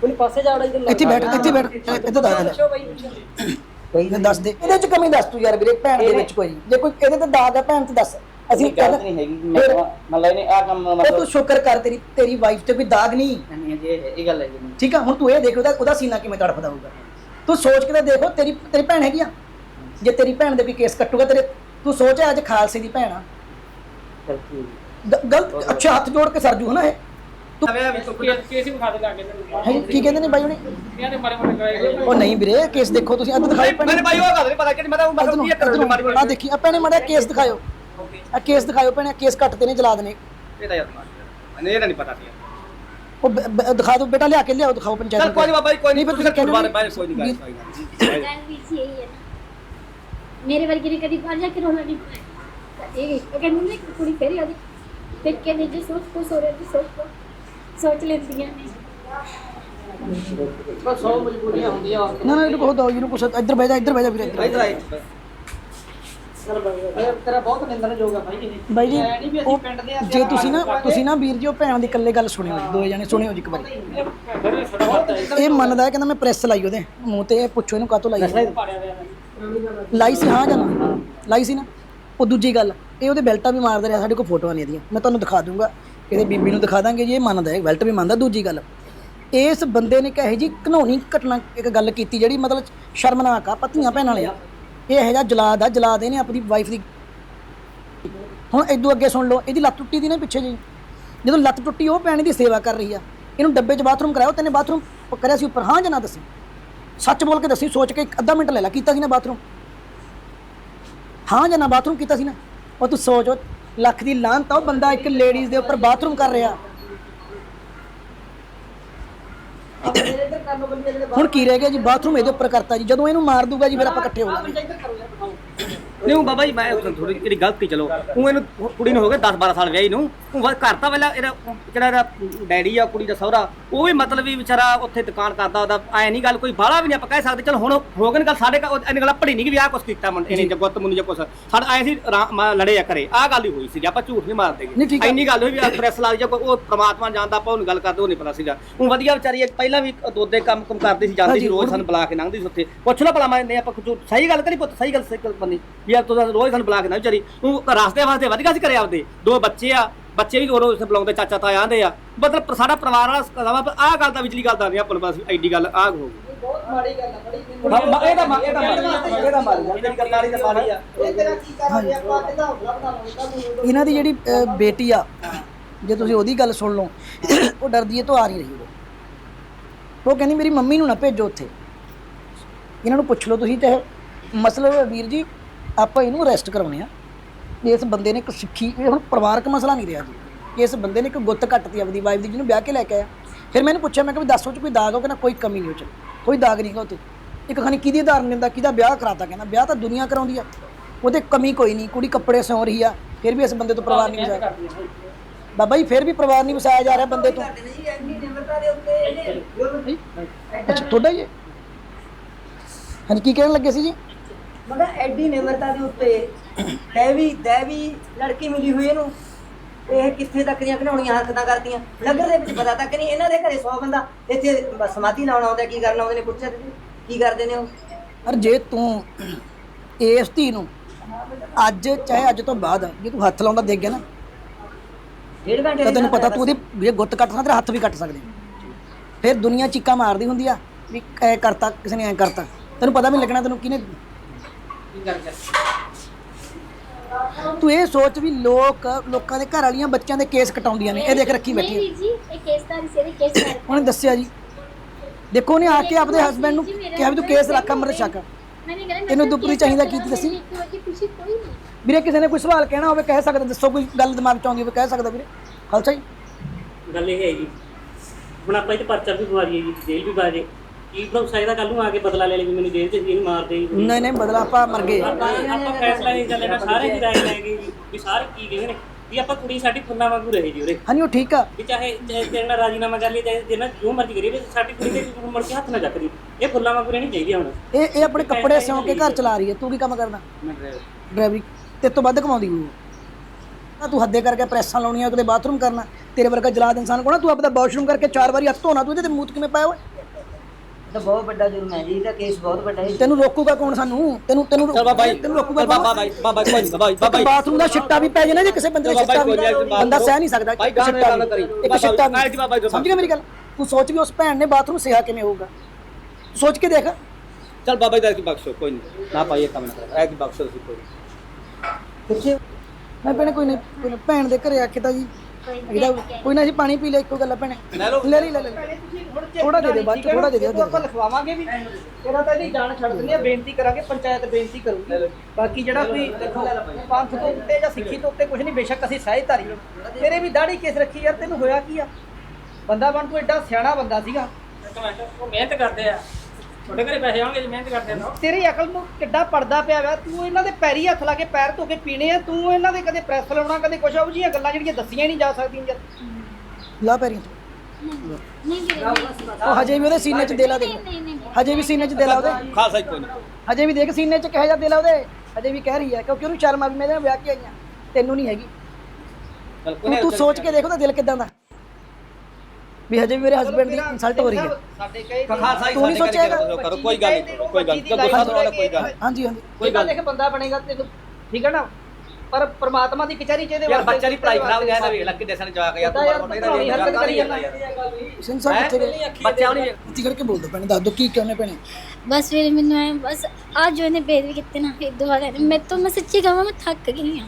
ਕੋਈ ਪਾਸੇ ਜਾ ਵੜਾ ਇੱਥੇ ਬੈਠ ਇੱਥੇ ਬੈਠ ਇੱਥੇ ਦੱਸ ਦੇ ਕੋਈ ਨਾ ਦੱਸ ਦੇ ਇਹਦੇ ਚ ਕਮੀ ਦੱਸ ਤੂੰ ਯਾਰ ਵੀਰੇ ਭੈਣ ਦੇ ਵਿੱਚ ਕੋਈ। ਜੇ ਕੋਈ ਇਹਦੇ ਤੇ ਦਾਗ ਹੈ ਭੈਣ ਤੇ ਦੱਸ। ਅਸੀਂ ਗਲਤ ਨਹੀਂ ਹੈਗੀ ਮਤਲਬ ਇਹਨੇ ਆ ਕੰਮ ਮਤਲਬ ਤੂੰ ਸ਼ੁਕਰ ਕਰ ਤੇਰੀ ਤੇਰੀ ਵਾਈਫ ਤੇ ਕੋਈ ਦਾਗ ਨਹੀਂ। ਨਹੀਂ ਇਹ ਗੱਲ ਹੈ ਜੀ। ਠੀਕ ਆ ਹੁਣ ਤੂੰ ਇਹ ਦੇਖ ਉਹਦਾ ਉਹਦਾ ਸੀਨਾ ਕਿਵੇਂ ਤੜਫਦਾ ਹੋਊਗਾ। ਤੂੰ ਸੋਚ ਕੇ ਤਾਂ ਦੇਖੋ ਤੇਰੀ ਤੇਰੀ ਭੈਣ ਹੈਗੀ ਆ। ਜੇ ਤੇਰੀ ਭੈਣ ਦੇ ਵੀ ਕੇਸ ਕੱਟੂਗਾ ਤੇਰੇ ਤੂੰ ਸੋਚ ਅੱਜ ਖਾਲਸੇ ਦੀ ਭੈਣ ਆ। ਗਲਤੀ ਅੱਛਾ ਹੱਥ ਜੋੜ ਕੇ ਸਰਜੂ ਹਨਾ ਇਹ। ਤੂੰ ਕੇਸ ਹੀ ਵਿਖਾ ਦੇ ਲਾਗੇ ਹੈਂ, ਕੀ ਕਹਿੰਦੇ ਨੇ ਬਾਈ ਉਹਨੇ ਇਹਨਾਂ ਦੇ ਮਾਰੇ ਮਾਰੇ ਕਰਾਏ ਉਹ ਨਹੀਂ ਵੀਰੇ ਕੇਸ ਦੇਖੋ ਤੁਸੀਂ ਅੱਧ ਦਿਖਾਈ ਭੈਣੇ ਭਾਈ ਉਹ ਗੱਲ ਨਹੀਂ ਪਤਾ ਕਿ ਮੈਂ ਤਾਂ ਅੱਧ ਨੂੰ ਆ ਦੇਖੀ ਆ ਭੈਣੇ ਮਾੜਾ ਕੇਸ ਦਿਖਾਇਓ ਆ ਕੇਸ ਦਿਖਾਇਓ ਭੈਣੇ ਕੇਸ ਕੱਟਦੇ ਨੇ ਜਲਾਦ ਨੇ ਇਹ ਤਾਂ ਯਾਰ ਮੈਨੂੰ ਇਹ ਨਹੀਂ ਪਤਾ ਸੀ। ਉਹ ਦਿਖਾ ਦਿਓ ਬੇਟਾ ਲਿਆ ਕੇ ਲਿਆਓ ਦਿਖਾਓ ਪੰਚਾਇਤ ਚਲ। ਕੋਈ ਨਹੀਂ ਬਾਬਾ ਜੀ ਕੋਈ ਨਹੀਂ ਫਿਰ ਤੁਸੀਂ ਕਹਿੰਦੇ ਬਾਰੇ ਕੋਈ ਨਹੀਂ ਗੱਲ ਕੋਈ ਗੱਲ ਗੱਲ ਵੀ ਸੀ ਇਹੀ ਹੈ ਨਾ। ਮੇਰੇ ਵਰਗੀ ਨੇ ਕਦੀ ਬਾਹਰ ਜਾ ਕੇ ਰੋਣਾ ਨਹੀਂ ਪਾਇਆ ਇਹ ਉਹ ਕਹਿੰਦੇ ਨੇ ਕਿ ਕੁੜੀ ਫੇਰੀ ਆਦੀ ਫਿਰ ਕਹਿੰਦੇ ਜੇ ਸੋਚ ਕੋ ਸੋ ਰਹੀ ਸੋਚ ਕੋ ਸੋਚ ਲੈਂਦੀਆਂ। ਨੇ ਨਾ ਨਾ ਇਹਨੂੰ ਕਹੋ ਦੋ ਇਹਨੂੰ ਕੁਛ ਇੱਧਰ ਬਹਿ ਜਾ ਇੱਧਰ ਬਹਿ ਜਾ ਵੀਰੇ ਇੱਧਰ। ਇਧਰ ਆਈ ਤੇਰਾ ਬਹੁਤ ਨਿੰਦਣਯੋਗ ਆ ਭਾਈ ਇਹ। ਬਾਈ ਜੀ ਉਹ ਜੇ ਤੁਸੀਂ ਨਾ ਤੁਸੀਂ ਨਾ ਵੀਰ ਜੀ ਉਹ ਭੈਣ ਦੀ ਇਕੱਲੇ ਗੱਲ ਸੁਣਿਓ ਜੀ ਦੋਏ ਜਾਣੇ ਸੁਣਿਓ ਜੀ ਇੱਕ ਵਾਰੀ। ਇਹ ਮੰਨਦਾ ਹੈ ਕਹਿੰਦਾ ਮੈਂ ਪ੍ਰੈਸ ਲਾਈ ਉਹਦੇ ਮੂੰਹ ਤੇ ਇਹ ਪੁੱਛੋ ਇਹਨੂੰ ਕਾਹਤੋਂ ਲਾਈ ਲਾਈ ਸੀ ਹਾਂ ਜਾਂ ਨਾ? ਲਾਈ ਸੀ ਨਾ? ਉਹ ਦੂਜੀ ਗੱਲ ਇਹ ਉਹਦੇ ਬੈਲਟਾਂ ਵੀ ਮਾਰਦਾ ਰਿਹਾ ਸਾਡੇ ਕੋਲ ਫੋਟੋਆਂ ਨਹੀਂ ਇਹਦੀਆਂ। ਮੈਂ ਤੁਹਾਨੂੰ ਦਿਖਾ ਦੂੰਗਾ। ਇਹਦੇ ਬੀਬੀ ਨੂੰ ਦਿਖਾ ਦਾਂਗੇ ਜੀ, ਇਹ ਮੰਨਦਾ ਹੈ ਵੈਲਟ ਵੀ ਮੰਨਦਾ, ਦੂਜੀ ਗੱਲ, ਇਸ ਬੰਦੇ ਨੇ ਕਹੇ ਜੀ ਘਨੌਣੀ ਘਟਨਾ, ਇੱਕ ਗੱਲ ਕੀਤੀ ਜਿਹੜੀ ਮਤਲਬ ਸ਼ਰਮਨਾਕ ਆ ਪਤੀਆਂ ਭੈਣਾਂ ਵਾਲੇ ਇਹ ਇਹੋ ਜਿਹਾ ਜਲਾਦ ਆ, ਜਲਾਦ ਇਹਨੇ ਆਪਣੀ ਵਾਈਫ ਦੀ ਹੁਣ ਇਦੋਂ ਅੱਗੇ ਸੁਣ ਲਓ, ਇਹਦੀ ਲੱਤ ਟੁੱਟੀ ਦੀ ਨਾ ਪਿੱਛੇ ਜੀ। ਜਦੋਂ ਲੱਤ ਟੁੱਟੀ, ਉਹ ਭੈਣ ਦੀ ਸੇਵਾ ਕਰ ਰਹੀ ਆ। ਇਹਨੂੰ ਡੱਬੇ 'ਚ ਬਾਥਰੂਮ ਕਰਾਇਆ ਤੈਨੇ ਬਾਥਰੂਮ ਕਰਿਆ ਸੀ ਉੱਪਰ। ਹਾਂ ਜਾਂ ਨਾ ਦੱਸੀ। ਸੱਚ ਬੋਲ ਕੇ ਦੱਸੀ, ਸੋਚ ਕੇ ਇੱਕ ਅੱਧਾ ਮਿੰਟ ਲੈ ਲਾ, ਕੀਤਾ ਸੀ ਨਾ ਬਾਥਰੂਮ ਹਾਂ ਜਾਂ ਨਾ ਬਾਥਰੂਮ ਕੀਤਾ ਸੀ ਨਾ। ਉਹ ਤੂੰ ਸੋਚ ਲੱਖ ਦੀ ਲਾਹਨਤ ਆ ਉਹ ਬੰਦਾ ਇੱਕ ਲੇਡੀਜ਼ ਦੇ ਉੱਪਰ ਬਾਥਰੂਮ ਕਰ ਰਿਹਾ। ਹੁਣ ਕੀ ਰਹਿ ਗਿਆ ਜੀ? ਬਾਥਰੂਮ ਇਹਦੇ ਉੱਪਰ ਕਰਤਾ ਜੀ। ਜਦੋਂ ਇਹਨੂੰ ਮਾਰ ਦੂਗਾ ਜੀ ਫਿਰ ਆਪਾਂ ਇਕੱਠੇ ਹੋ ਜਾਵਾਂਗੇ ਨਹੀਂ ਬਾਬਾ ਜੀ ਮੈਂ ਥੋੜੀ ਜਿਹੜੀ ਗਲਤੀ ਚਲੋ। ਉਹ ਇਹਨੂੰ ਕੁੜੀ ਨੂੰ ਹੋ ਗਏ 10 12 ਸਾਲ ਵਿਆਹੀ ਨੂੰ। ਉਹ ਘਰ ਤਾਂ ਪਹਿਲਾਂ ਇਹਦਾ ਜਿਹੜਾ ਇਹਦਾ ਡੈਡੀ ਆ ਕੁੜੀ ਦਾ ਸਹੁਰਾ ਉਹ ਵੀ ਮਤਲਬ ਵੀ ਵਿਚਾਰਾ ਉੱਥੇ ਦੁਕਾਨ ਕਰਦਾ ਉਹਦਾ ਐ ਨਹੀਂ ਗੱਲ ਕੋਈ ਬਾਹਲਾ ਵੀ ਨਹੀਂ ਆਪਾਂ ਕਹਿ ਸਕਦੇ ਚਲ ਹੁਣ ਹੋ ਗਏ ਨੇ ਗੱਲ ਸਾਡੇ ਕੋਲ ਇਹਨੇ ਗੱਲ ਪੜੀ ਨਹੀਂ ਕਿ ਵਿਆਹ ਕੁਛ ਕੀਤਾ ਮੁੰਡੇ ਇਹਨੇ ਜਾਂ। ਗੁੱਤ ਮੁੰਨੀ ਜਾਂ ਕੁਛ। ਸਾਡਾ ਐ ਸੀ ਲੜੇ ਆ ਕਰੇ ਆਹ ਗੱਲ ਹੀ ਹੋਈ ਸੀ ਆਪਾਂ ਝੂਠ ਨਹੀਂ ਮਾਰਦੇ ਆ। ਇੰਨੀ ਗੱਲ ਹੋਈ ਵੀ ਪ੍ਰੈਸ ਲਾ ਜਾਂ ਉਹ ਪ੍ਰਮਾਤਮਾ ਜਾਣਦਾ ਆਪਾਂ ਉਹਨੂੰ ਗੱਲ ਕਰਦੇ ਉਹ ਨਹੀਂ ਪਤਾ ਸੀਗਾ। ਉਹ ਵਧੀਆ ਵਿਚਾਰੀ ਇੱਕ ਪਹਿਲਾਂ ਵੀ ਦੋਦੇ ਕੰਮ ਕੰਮ ਕਰਦੀ ਸੀ ਜਾਂਦੀ ਸੀ ਰੋਜ਼ ਸਾਨੂੰ ਬੁਲਾ ਕੇ ਲੰਘਦੀ ਸੀ ਉੱਥੇ। ਪੁੱਛ ਲਾ ਭਲਾ ਮੈਂ ਆਪਾਂ ਸਹੀ ਗੱਲ ਕਰੀ ਪੁੱਤ ਸਹੀ ਗੱਲ ਸਹੀ ਗੱਲ ਬੰਦੀ ਯਾਰ ਤੂੰ ਤਾਂ ਰੋਜ਼ ਸਾਨੂੰ ਬੁਲਾ ਕੇ ਨਾ ਵਿਚਾਰੀ। ਉਹ ਰਾਸਤੇ ਵਾਸਤੇ ਵਧੀਆ ਸੀ ਕਰਿਆ ਆਪਦੇ। ਦੋ ਬੱਚੇ ਆ ਬੱਚੇ ਵੀ ਰੋਜ਼ ਬੁਲਾਉਂਦੇ ਚਾਚਾ ਤਾਇਆ ਆਂਦੇ ਆ। ਮਤਲਬ ਸਾਡਾ ਪਰਿਵਾਰ ਵਾਲਾ ਸਦਾਵਾ ਪਰ ਆਹ ਗੱਲ ਤਾਂ ਵਿਚਲੀ ਗੱਲ ਤਾਂ ਨਹੀਂ ਆਪਾਂ ਨੂੰ ਬਸ ਐਡੀ ਗੱਲ ਆਹ ਹੋ ਗਈ ਬਹੁਤ ਮਾੜੀ ਗੱਲ ਆ ਬੜੀ ਇਹਦਾ ਮਾ- ਇਹਦਾ ਮਾੜੀ ਇਹਦਾ ਮਾੜੀ ਆ ਜਿਹੜੀ ਕਰਤਾਰੀ ਤੇ ਮਾੜੀ ਆ। ਇਹਨਾਂ ਦੀ ਜਿਹੜੀ ਅ, ਬੇਟੀ ਆ ਜੇ ਤੁਸੀਂ ਉਹਦੀ ਗੱਲ ਸੁਣ ਲਓ ਉਹ ਡਰਦੀ ਹੈ ਤੋਂ ਆ ਨਹੀਂ ਰਹੀ ਉਹ। ਉਹ ਕਹਿੰਦੀ ਮੇਰੀ ਮੰਮੀ ਨੂੰ ਨਾ ਭੇਜੋ ਉੱਥੇ। ਇਹਨਾਂ ਨੂੰ ਪੁੱਛ ਲਓ ਤੁਸੀਂ ਚਾਹੇ ਮਸਲਾ ਵੀਰ ਜੀ ਆਪਾਂ ਇਹਨੂੰ ਅਰੈਸਟ ਕਰਾਉਣੇ ਆ। ਇਸ ਬੰਦੇ ਨੇ ਇੱਕ ਸਿੱਖੀ, ਇਹ ਹੁਣ ਪਰਿਵਾਰਕ ਮਸਲਾ ਨਹੀਂ ਰਿਹਾ ਜੀ। ਇਸ ਬੰਦੇ ਨੇ ਇੱਕ ਗੁੱਤ ਕੱਟਤੀ ਆਪਦੀ ਵਾਈਫ ਦੀ, ਜਿਹਨੂੰ ਵਿਆਹ ਕੇ ਲੈ ਕੇ ਆਇਆ। ਫਿਰ ਮੈਨੂੰ ਪੁੱਛਿਆ, ਮੈਂ ਕਿ ਵੀ ਦੱਸੋ ਚ ਕੋਈ ਦਾਗ ਹੋ ਕਹਿੰਦਾ, ਕੋਈ ਕਮੀ ਨਹੀਂ ਉਹ ਚ। ਕੋਈ ਦਾਗ ਨਹੀਂ ਗਾ ਉੱਤੇ ਇੱਕ ਖਾਨੀ ਕਿਹਦੀ ਉਦਾਹਰਨ ਦਿੰਦਾ, ਕਿਹਦਾ ਵਿਆਹ ਕਰਾਤਾ ਕਹਿੰਦਾ। ਵਿਆਹ ਤਾਂ ਦੁਨੀਆ ਕਰਾਉਂਦੀ ਆ। ਉਹਦੇ ਕਮੀ ਕੋਈ ਨਹੀਂ, ਕੁੜੀ ਕੱਪੜੇ ਸਿਉਂ ਰਹੀ ਆ। ਫਿਰ ਵੀ ਇਸ ਬੰਦੇ ਤੋਂ ਪਰਿਵਾਰ ਨਹੀਂ ਵਸਾਇਆ। ਬਾਬਾ ਜੀ, ਫਿਰ ਵੀ ਪਰਿਵਾਰ ਨਹੀਂ ਵਸਾਇਆ ਜਾ ਰਿਹਾ ਬੰਦੇ ਤੋਂ। ਅੱਛਾ, ਤੁਹਾਡਾ ਜੀ ਹਾਂਜੀ, ਕੀ ਕਹਿਣ ਲੱਗੇ ਸੀ ਜੀ? ਮਗਰ ਐਡੀ ਨਿਮਰਤਾ ਦੇ ਉੱਤੇ ਦੇਵੀ ਦੇਵੀ ਲੜਕੀ ਮਿਲੀ ਹੋਈ ਇਹਨੂੰ। ਇਹ ਕਿੱਥੇ ਤੱਕ ਦੀਆਂ ਘਣਾਉਣੀਆਂ ਹੱਥ ਨਾ ਕਰਦੀਆਂ? ਨਗਰ ਦੇ ਵਿੱਚ ਪਤਾ ਤੱਕ ਨਹੀਂ ਇਹਨਾਂ ਦੇ ਘਰੇ 100 ਬੰਦਾ। ਇੱਥੇ ਸਮਾਧੀ ਲਾਉਣ ਆਉਂਦਾ ਕੀ ਕਰਨ ਆਉਂਦੇ ਨੇ ਪੁੱਛਿਆ ਤੇ ਕੀ ਕਰਦੇ ਨੇ ਉਹ? ਪਰ ਜੇ ਤੂੰ ਇਸ ਧੀ ਨੂੰ ਅੱਜ ਚਾਹੇ ਅੱਜ ਤੋਂ ਬਾਅਦ ਜੇ ਤੂੰ ਹੱਥ ਲਾਉਂਦਾ ਦੇਖ ਗਿਆ ਨਾ ਡੇਢ ਘੰਟੇ ਤਾਂ ਤੈਨੂੰ ਪਤਾ ਤੂੰ ਉਹਦੀ ਜੇ ਗੁੱਤ ਕੱਟ ਸਕਦਾ ਤੇਰਾ ਹੱਥ ਵੀ ਕੱਟ ਸਕਦੇ। ਫਿਰ ਦੁਨੀਆ ਚੀਕਾਂ ਮਾਰਦੀ ਹੁੰਦੀ ਆ ਵੀ ਐ ਕਰਤਾ ਕਿਸੇ ਨੇ ਐ ਕਰਤਾ। ਤੈਨੂੰ ਪਤਾ ਵੀ ਲੱਗਣਾ ਤੈਨੂੰ ਕਿਹਨੇ ਤੂੰ ਇਹ ਸੋਚ ਵੀ ਲੋਕ ਲੋਕਾਂ ਦੇ ਘਰ ਵਾਲੀਆਂ ਬੱਚਿਆਂ ਦੇ ਕੇਸ ਕਟਾਉਂਦੀਆਂ ਨੇ। ਇਹ ਦੇਖ ਰੱਖੀ ਬੈਠੀ ਜੀ ਇਹ ਕੇਸ ਦਾ ਰਿਸੇ ਦੇ ਕੇਸ ਕਰ ਉਹਨੇ ਦੱਸਿਆ ਜੀ। ਦੇਖੋ ਉਹਨੇ ਆ ਕੇ ਆਪਣੇ ਹਸਬੰਡ ਨੂੰ ਕਿਹਾ ਵੀ ਤੂੰ ਕੇਸ ਰੱਖ ਅਮਰ ਸ਼ੱਕ ਮੈਂ ਨਹੀਂ ਕਹਿੰਦਾ ਇਹਨੂੰ ਦੁਪਰੀ ਚਾਹੀਦਾ ਕੀ ਦੱਸੀ? ਵੀਰੇ ਕਿਸੇ ਨੇ ਕੋਈ ਸਵਾਲ ਕਹਿਣਾ ਹੋਵੇ ਕਹਿ ਸਕਦਾ ਦੱਸੋ ਕੋਈ ਗੱਲ ਦਿਮਾਗ ਚ ਆਉਂਦੀ ਹੋਵੇ ਕਹਿ ਸਕਦਾ ਵੀਰੇ। ਖਾਲਸਾ ਜੀ ਗੱਲ ਇਹ ਹੈ ਜੀ। ਹੁਣ ਆਪਾਂ ਇੱਥੇ ਪਰਚਾ ਵੀ ਪਵਾ ਜੀ ਜੇਲ੍ਹ ਵੀ ਪਾ ਕੀ ਬਲੌਗ ਸਕਦਾ ਕੱਲ ਨੂੰ ਆ ਕੇ ਬਦਲਾ ਲੈ ਲਈ ਵੀ ਮੈਨੂੰ ਜੇਲ੍ਹ 'ਚ ਇਹਨੂੰ ਮਾਰ ਦੇ ਜੀ ਨਹੀਂ ਨਹੀਂ ਬਦਲਾ ਆਪਾਂ ਮਰ ਗਏ। ਆਪਾਂ ਆਪਾਂ ਫੈਸਲਾ ਇਹ ਚੱਲੇ ਨਾ ਸਾਰੇ ਦੀ ਰਾਏ ਲੈ ਗਏ ਜੀ। ਵੀ ਸਾਰੇ ਕੀ ਕਹਿੰਦੇ ਨੇ? ਵੀ ਆਪਾਂ ਕੁੜੀ ਸਾਡੀ ਫੁੱਲਾਂ ਵਾਂਗੂ ਰਹੇ ਜੀ ਉਰੇ। ਹਾਂਜੀ ਉਹ ਠੀਕ ਆ। ਵੀ ਚਾਹੇ ਚਾਹੇ ਤੇਰੇ ਨਾਲ ਰਾਜੀਨਾਮਾ ਕਰ ਲਈ ਚਾਹੇ ਜੇ ਨਾ ਜੋ ਮਰਜ਼ੀ ਕਰੀਏ ਵੀ ਸਾਡੀ ਕੁੜੀ ਤੇ ਮੁੜ ਕੇ ਹੱਥ ਨਾ ਚੱਕਦੀ ਇਹ ਫੁੱਲਾਂ ਵਾਂਗੂ ਰਹਿਣੀ ਚਾਹੀਦੀ ਆ ਹੁਣ। ਇਹ ਇਹ ਆਪਣੇ ਕੱਪੜੇ ਸਿਉਂ ਕੇ ਘਰ ਚਲਾ ਰਹੀ ਹੈ। ਤੂੰ ਕੀ ਕੰਮ ਕਰਦਾ ਡਰਾਈਵਰੀ। ਤੇ ਤੋਂ ਵੱਧ ਕਮਾਉਂਦੀ ਨਾ ਤੂੰ ਹੱਦੇ ਕਰਕੇ ਪ੍ਰੈਸਾਂ ਲਾਉਣੀਆਂ ਕਿਤੇ ਬਾਥਰੂਮ ਕਰਨਾ। ਤੇਰੇ ਵਰਗਾ ਜਲਾਦ ਇਨਸਾਨ ਕੋਣਾ ਤੂੰ ਆਪਦਾ ਵਾਸ਼ਰੂਮ ਕਰਕੇ ਚਾਰ ਵਾਰੀ ਹੱਥ ਧੋਣਾ ਤੂੰ ਇਹਦੇ ਤੇ ਮੂਤ ਕਿਵੇਂ ਪਾਇਆ ਤਾਂ ਬਹੁਤ ਵੱਡਾ ਜੁਰਮ ਹੈ ਜੀ ਇਹਦਾ ਕੇਸ ਬਹੁਤ ਵੱਡਾ ਹੈ ਤੈਨੂੰ ਰੋਕੂਗਾ ਕੌਣ ਸਾਨੂੰ ਤੈਨੂੰ ਤੈਨੂੰ ਚਲ ਬਾਬਾ ਜੀ ਤੈਨੂੰ ਰੋਕੂਗਾ ਬਾਬਾ ਬਾਈ ਬਾਬਾ ਕੋਈ ਨਹੀਂ ਬਾਬਾ ਜੀ ਬਾਬਾ ਜੀ ਬਾਥਰੂਮ ਦਾ ਛਿੱਟਾ ਵੀ ਪੈ ਜੇ ਨਾ ਜੇ ਕਿਸੇ ਬੰਦੇ ਦਾ ਛਿੱਟਾ ਜੀ, ਵੀ ਬੰਦਾ ਸਹਿ ਨਹੀਂ ਸਕਦਾ ਇੱਕ ਛਿੱਟਾ। ਇੱਕ ਛਿੱਟਾ ਨਾਲ ਜੀ ਬਾਬਾ ਜੀ, ਵੀ ਸਮਝ ਗਿਆ ਮੇਰੀ ਗੱਲ ਤੂੰ ਸੋਚ ਵੀ ਉਸ ਭੈਣ ਨੇ ਬਾਥਰੂਮ ਸਿਹਾ ਕਿਵੇਂ ਹੋਊਗਾ ਸੋਚ ਕੇ ਦੇਖ ਚਲ ਬਾਬਾ ਜੀ ਦਾ ਕੀ ਬਖਸ਼ੋ ਕੋਈ ਨਹੀਂ ਨਾ ਪਾਈਏ ਕੰਮ ਨਾ ਕਰੋ ਐ ਕੀ ਬਖਸ਼ੋ ਤੁਸੀਂ ਕੋਈ ਕਿੱਥੇ ਮੈਂ ਭੈਣੇ ਕੋਈ ਨਹੀਂ ਭੈਣ ਦੇ ਘਰੇ ਆ ਕੇ ਤਾਂ ਜੀ ਇਹਦਾ ਕੋਈ ਨਾ ਜੀ ਪਾਣੀ ਪੀ ਲੈ ਇੱਕੋ ਗੱਲ ਆ ਭੈਣੇ। ਲੈ ਲਓ। ਲੈ ਲਈ ਲੈ ਲੈ ਥੋੜਾ ਦੇ ਦੇ ਬਾਅਦ ਚ ਥੋੜਾ ਦੇ ਦੇ ਆਪਾਂ ਲਿਖਵਾਵਾਂਗੇ ਵੀ। ਤੇਰਾ ਤਾਂ ਇਹਦੀ ਜਾਨ ਛੱਡ ਦਿੰਦੀ ਆ ਬੇਨਤੀ ਕਰਾਂਗੇ ਪੰਚਾਇਤ ਬੇਨਤੀ ਕਰੂਗੀ। ਬਾਕੀ ਜਿਹੜਾ ਕੋਈ ਦੇਖੋ ਪੰਥ ਤੋਂ ਉੱਤੇ ਜਾਂ ਸਿੱਖੀ ਤੋਂ ਉੱਤੇ ਕੁਝ ਨਹੀਂ ਬੇਸ਼ੱਕ ਅਸੀਂ ਸਹਿਜਧਾਰੀ। ਤੇਰੇ ਵੀ ਦਾੜੀ ਕੇਸ ਰੱਖੀ ਯਾਰ ਤੈਨੂੰ ਹੋਇਆ ਕੀ ਆ? ਬੰਦਾ ਬਣ ਤੂੰ ਐਡਾ ਸਿਆਣਾ ਬੰਦਾ ਸੀਗਾ। ਉਹ ਮਿਹਨਤ ਕਰਦੇ ਆ। ਤੇਰੀ ਅਕਲ ਨੂੰ ਕਿੱਡਾ ਪੜਦਾ ਪਿਆ ਵਾ। ਤੂੰ ਇਹਨਾਂ ਦੇ ਪੈਰੀ ਹੱਥ ਲਾ ਕੇ ਪੈਰ ਧੋ ਕੇ ਪੀਣੇ ਆ। ਤੂੰ ਇਹਨਾਂ ਦੇ ਕਦੇ ਪ੍ਰੈਸ ਲਾਉਣਾ ਕਦੇ ਕੁਛ। ਉਹ ਜੀਆਂ ਗੱਲਾਂ ਜਿਹੜੀਆਂ ਦੱਸੀਆਂ ਨਹੀਂ ਜਾ ਸਕਦੀਆਂ ਯਾਰ ਲਾ ਪੈਰੀ। ਉਹ ਹਜੇ ਵੀ ਉਹਦੇ ਸੀਨੇ 'ਚ ਦੇ ਲਾ ਦੇ। ਹਜੇ ਵੀ ਸੀਨੇ 'ਚ ਦੇ ਲਾ ਉਹਦੇ। ਖਾਲਸਾ ਹੀ ਕੋਈ ਨਹੀਂ ਹਜੇ ਵੀ ਦੇਖ ਸੀਨੇ 'ਚ ਕਹਿ ਜਾ ਦੇ ਲਾ ਉਹਦੇ। ਹਜੇ ਵੀ ਕਹਿ ਰਹੀ ਹੈ ਕਿਉਂਕਿ ਉਹਨੂੰ ਸ਼ਰਮ ਆ ਵੀ ਮੈਂ ਨਾਲ ਵਿਆਹ ਕੇ ਆਈਆਂ ਤੈਨੂੰ ਨਹੀਂ ਹੈਗੀ ਤੂੰ ਸੋਚ ਕੇ ਦੇਖੋ ਤਾਂ ਦਿਲ ਕਿਦਾਂ ਦਾ। ਵੀ ਹਜੇ ਵੀ ਮੇਰੇ ਹਸਬੰਡ ਦੀ ਇਨਸਲਟ ਹੋ ਰਹੀ ਹੈ। ਸਾਡੇ ਜੀ ਤੂੰ ਨਹੀਂ? ਕਰੋ ਕੋਈ ਗੱਲ ਨਹੀਂ ਕੋਈ ਗੱਲ ਨਹੀਂ। ਗੁੱਸਾ ਤੋਂ ਕੋਈ ਗੱਲ ਨਹੀਂ। ਹਾਂਜੀ ਹਾਂਜੀ। ਕੋਈ ਗੱਲ ਦੇਖ ਬੰਦਾ ਬਣੇਗਾ ਤੈਨੂੰ ਠੀਕ ਹੈ ਨਾ? ਪਰ ਪ੍ਰਮਾਤਮਾ ਦੀ ਕਚਹਿਰੀ ਚ ਇਹਦੇ ਯਾਰ ਬੱਚਾ ਦੀ ਪੜਾਈ ਖਰਾਬ ਗਿਆ ਤਾਂ ਵੇਖ ਲੈ ਕਿੱਡੇ ਸਨ ਜਵਾਕ ਯਾਰ ਤਾਂ ਯਾਰ ਧੌਣੀ ਹਰਕਤ ਕਰੀ ਜਾਂਦਾ ਸਿੰਘ ਸਾਹਿਬ ਕਿੱਥੇ ਗਏ ਬੱਚਾ ਨਹੀਂ ਉੱਤੀ ਕਰਕੇ ਬੋਲ ਦੋ ਭੈਣੇ ਦੱਸ ਦੋ ਕੀ ਕਹਿੰਦੇ ਭੈਣੇ? ਬਸ ਫਿਰ ਮੈਨੂੰ ਐ ਬਸ ਆ ਜੋ ਇਹਨੇ ਬੇਦ ਵੀ ਕੀਤੇ ਨਾ ਇਹ ਦੁਆ ਕਰ ਮੈਂ ਤਾਂ ਮੈਂ ਸੱਚੀ ਕਹਾਂ ਮੈਂ ਥੱਕ ਗਈ ਹਾਂ।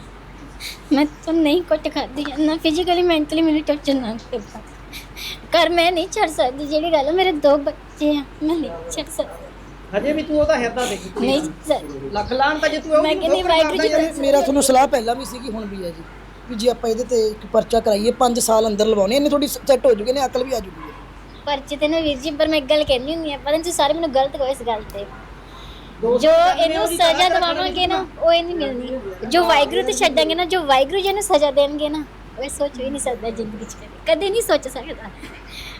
ਮੈਂ ਤਾਂ ਨਹੀਂ ਕੁੱਟ ਖਾਦੀ ਨਾ ਫਿਜ਼ੀਕਲੀ ਮੈਂਟਲੀ ਮੈਨੂੰ ਟੌਰਚਰ ਨਾ ਕਰਦਾ। ਕਰ ਮੈਂ ਨਹੀਂ ਛੱਡ ਸਕਦੀ ਜਿਹੜੀ ਗੱਲ ਹੈ, ਮੇਰੇ ਦੋ ਬੱਚੇ ਆ ਮੈਂ ਨਹੀਂ ਛੱਡ ਸਕਦੀ। ਹਜੇ ਵੀ ਤੂੰ ਉਹਦਾ ਹਿਰਦਾ ਦੇਖ। ਨਹੀਂ ਛੱਡ ਸਕਦੀ। ਲੱਖ ਲਾਣ ਤਾਂ ਜੇ ਤੂੰ ਮੈਂ ਕਹਿੰਦੀ ਵਾਹਿਗੁਰੂ ਜੀ ਮੇਰਾ ਤੁਹਾਨੂੰ ਸਲਾਹ ਪਹਿਲਾਂ ਵੀ ਸੀਗੀ ਹੁਣ ਵੀ ਹੈ ਜੀ ਵੀ ਜੇ ਆਪਾਂ ਇਹਦੇ ਤੇ ਇੱਕ ਪਰਚਾ ਕਰਾਈਏ 5 ਸਾਲ ਅੰਦਰ ਲਵਾਉਣੇ ਇਹਨੇ ਥੋੜੀ ਸੈੱਟ ਹੋ ਜੂਗੀ ਨੇ ਅਕਲ ਵੀ ਆ ਜੂਗੀ। ਪਰਚੇ ਤੇ ਨਾ ਵੀਰ ਜੀ ਪਰ ਮੈਂ ਇੱਕ ਗੱਲ ਕਹਿੰਦੀ ਹੁੰਦੀ ਆ ਪਤਾ ਨਹੀਂ ਤੁਸੀਂ ਸਾਰੇ ਮੈਨੂੰ ਗਲਤ ਕਹੋ ਇਸ ਗੱਲ ਤੇ। ਜੋ ਇਹਨੂੰ ਸਜ਼ਾ ਦਵਾਵਾਂਗੇ ਨਾ ਉਹ ਇਹ ਨਹੀਂ ਮਿਲਣੀ। ਜੋ ਵਾਹਿਗੁਰੂ ਤੇ ਛੱਡਾਂਗੇ ਨਾ ਜੋ ਵਾਹਿਗੁਰੂ ਜੀ ਨੂੰ ਸਜ਼ਾ ਦੇਣਗੇ ਨਾ ਉਹ ਸੋਚ ਵੀ ਨਹੀਂ ਸਕਦਾ ਜ਼ਿੰਦਗੀ 'ਚ ਕਦੇ। ਕਦੇ ਨਹੀਂ ਸੋਚ ਸਕਦਾ।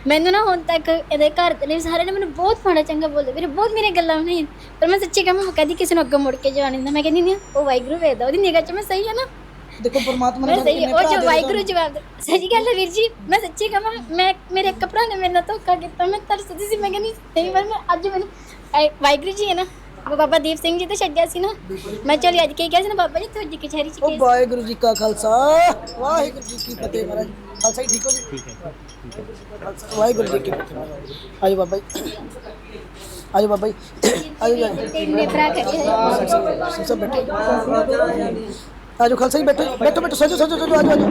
ਮੈਨੂੰ ਨਾ ਹੁਣ ਤੱਕ ਇਹਦੇ ਘਰ ਦੇ ਨੇ ਸਾਰੇ ਨੇ ਮੈਨੂੰ ਬਹੁਤ ਮਾੜਾ ਚੰਗਾ ਬੋਲਦੇ ਵੀਰੇ ਬਹੁਤ ਮੇਰੀਆਂ ਗੱਲਾਂ ਨਹੀਂ ਪਰ ਮੈਂ ਸੱਚੀ ਕਹਾਂ ਮੈਂ ਕਦੀ ਕਿਸੇ ਨੂੰ ਅੱਗੇ ਮੁੜ ਕੇ ਜਾਣ ਦਿੰਦਾ ਮੈਂ ਕਹਿੰਦੀ ਨਹੀਂ ਉਹ ਵਾਹਿਗੁਰੂ ਵੇਖਦਾ ਉਹਦੀ ਨਿਗਾਹ 'ਚ ਮੈਂ ਸਹੀ ਆ ਨਾ। ਦੇਖੋ ਪਰਮਾਤਮਾ ਨੇ ਸਹੀ ਉਹ ਜੋ ਵਾਹਿਗੁਰੂ। ਜਵਾਬ ਦੇ ਸਹੀ ਗੱਲ ਹੈ ਵੀਰ ਜੀ ਮੈਂ ਸੱਚੀ ਕਹਾਂ ਮੈਂ ਮੇਰੇ ਭਰਾ ਨੇ ਮੇਰੇ ਨਾਲ ਧੋਖਾ ਕੀਤਾ ਮੈਂ ਤਰਸਦੀ ਸੀ। ਮੈਂ ਕਹਿੰਦੀ ਨਹੀਂ ਪਰ ਮੈਂ ਅੱਜ ਮੈਨੂੰ ਵਾਹਿਗੁਰੂ ਜੀ ਹੈ ਨਾ ਉਹ ਬਾਬਾ ਦੀਪ ਸਿੰਘ ਜੀ ਤੇ ਛੱਡਿਆ ਸੀ ਨਾ। ਮੈਂ ਚਲੀ ਅੱਜ ਕੀ ਕਿਹਾ ਸੀ ਨਾ ਬਾਬਾ ਜੀ ਤੁਹਾਡੀ ਕਚਹਿਰੀ ਚ ਉਹ ਕੇਸ ਵਾਹਿਗੁਰੂ ਜੀ ਕਾ ਖਾਲਸਾ ਵਾਹਿਗੁਰੂ ਜੀ ਕੀ ਫਤਿਹ ਮਹਾਰਾਜ। ਖਾਲਸਾ ਜੀ ਠੀਕ ਹੋ ਜੀ? ਠੀਕ ਹੈ ਵਾਹਿਗੁਰੂ ਜੀ ਕੀ ਫਤਿਹ ਮਹਾਰਾਜ। ਆਜੋ ਬਾਬਾ ਜੀ। ਆਜੋ ਬਾਬਾ ਜੀ। ਆਜੋ ਜੀ। ਤਿੰਨੇ ਭਰਾ ਖੜੇ ਹੋਏ ਸਭ ਸਭ ਬੈਠੇ। ਆਜੋ ਖਾਲਸਾ ਜੀ ਬੈਠੋ ਬੈਠੋ ਬੈਠੋ ਸਜੋ ਸਜੋ ਸਜੋ ਆਜੋ ਆਜੋ।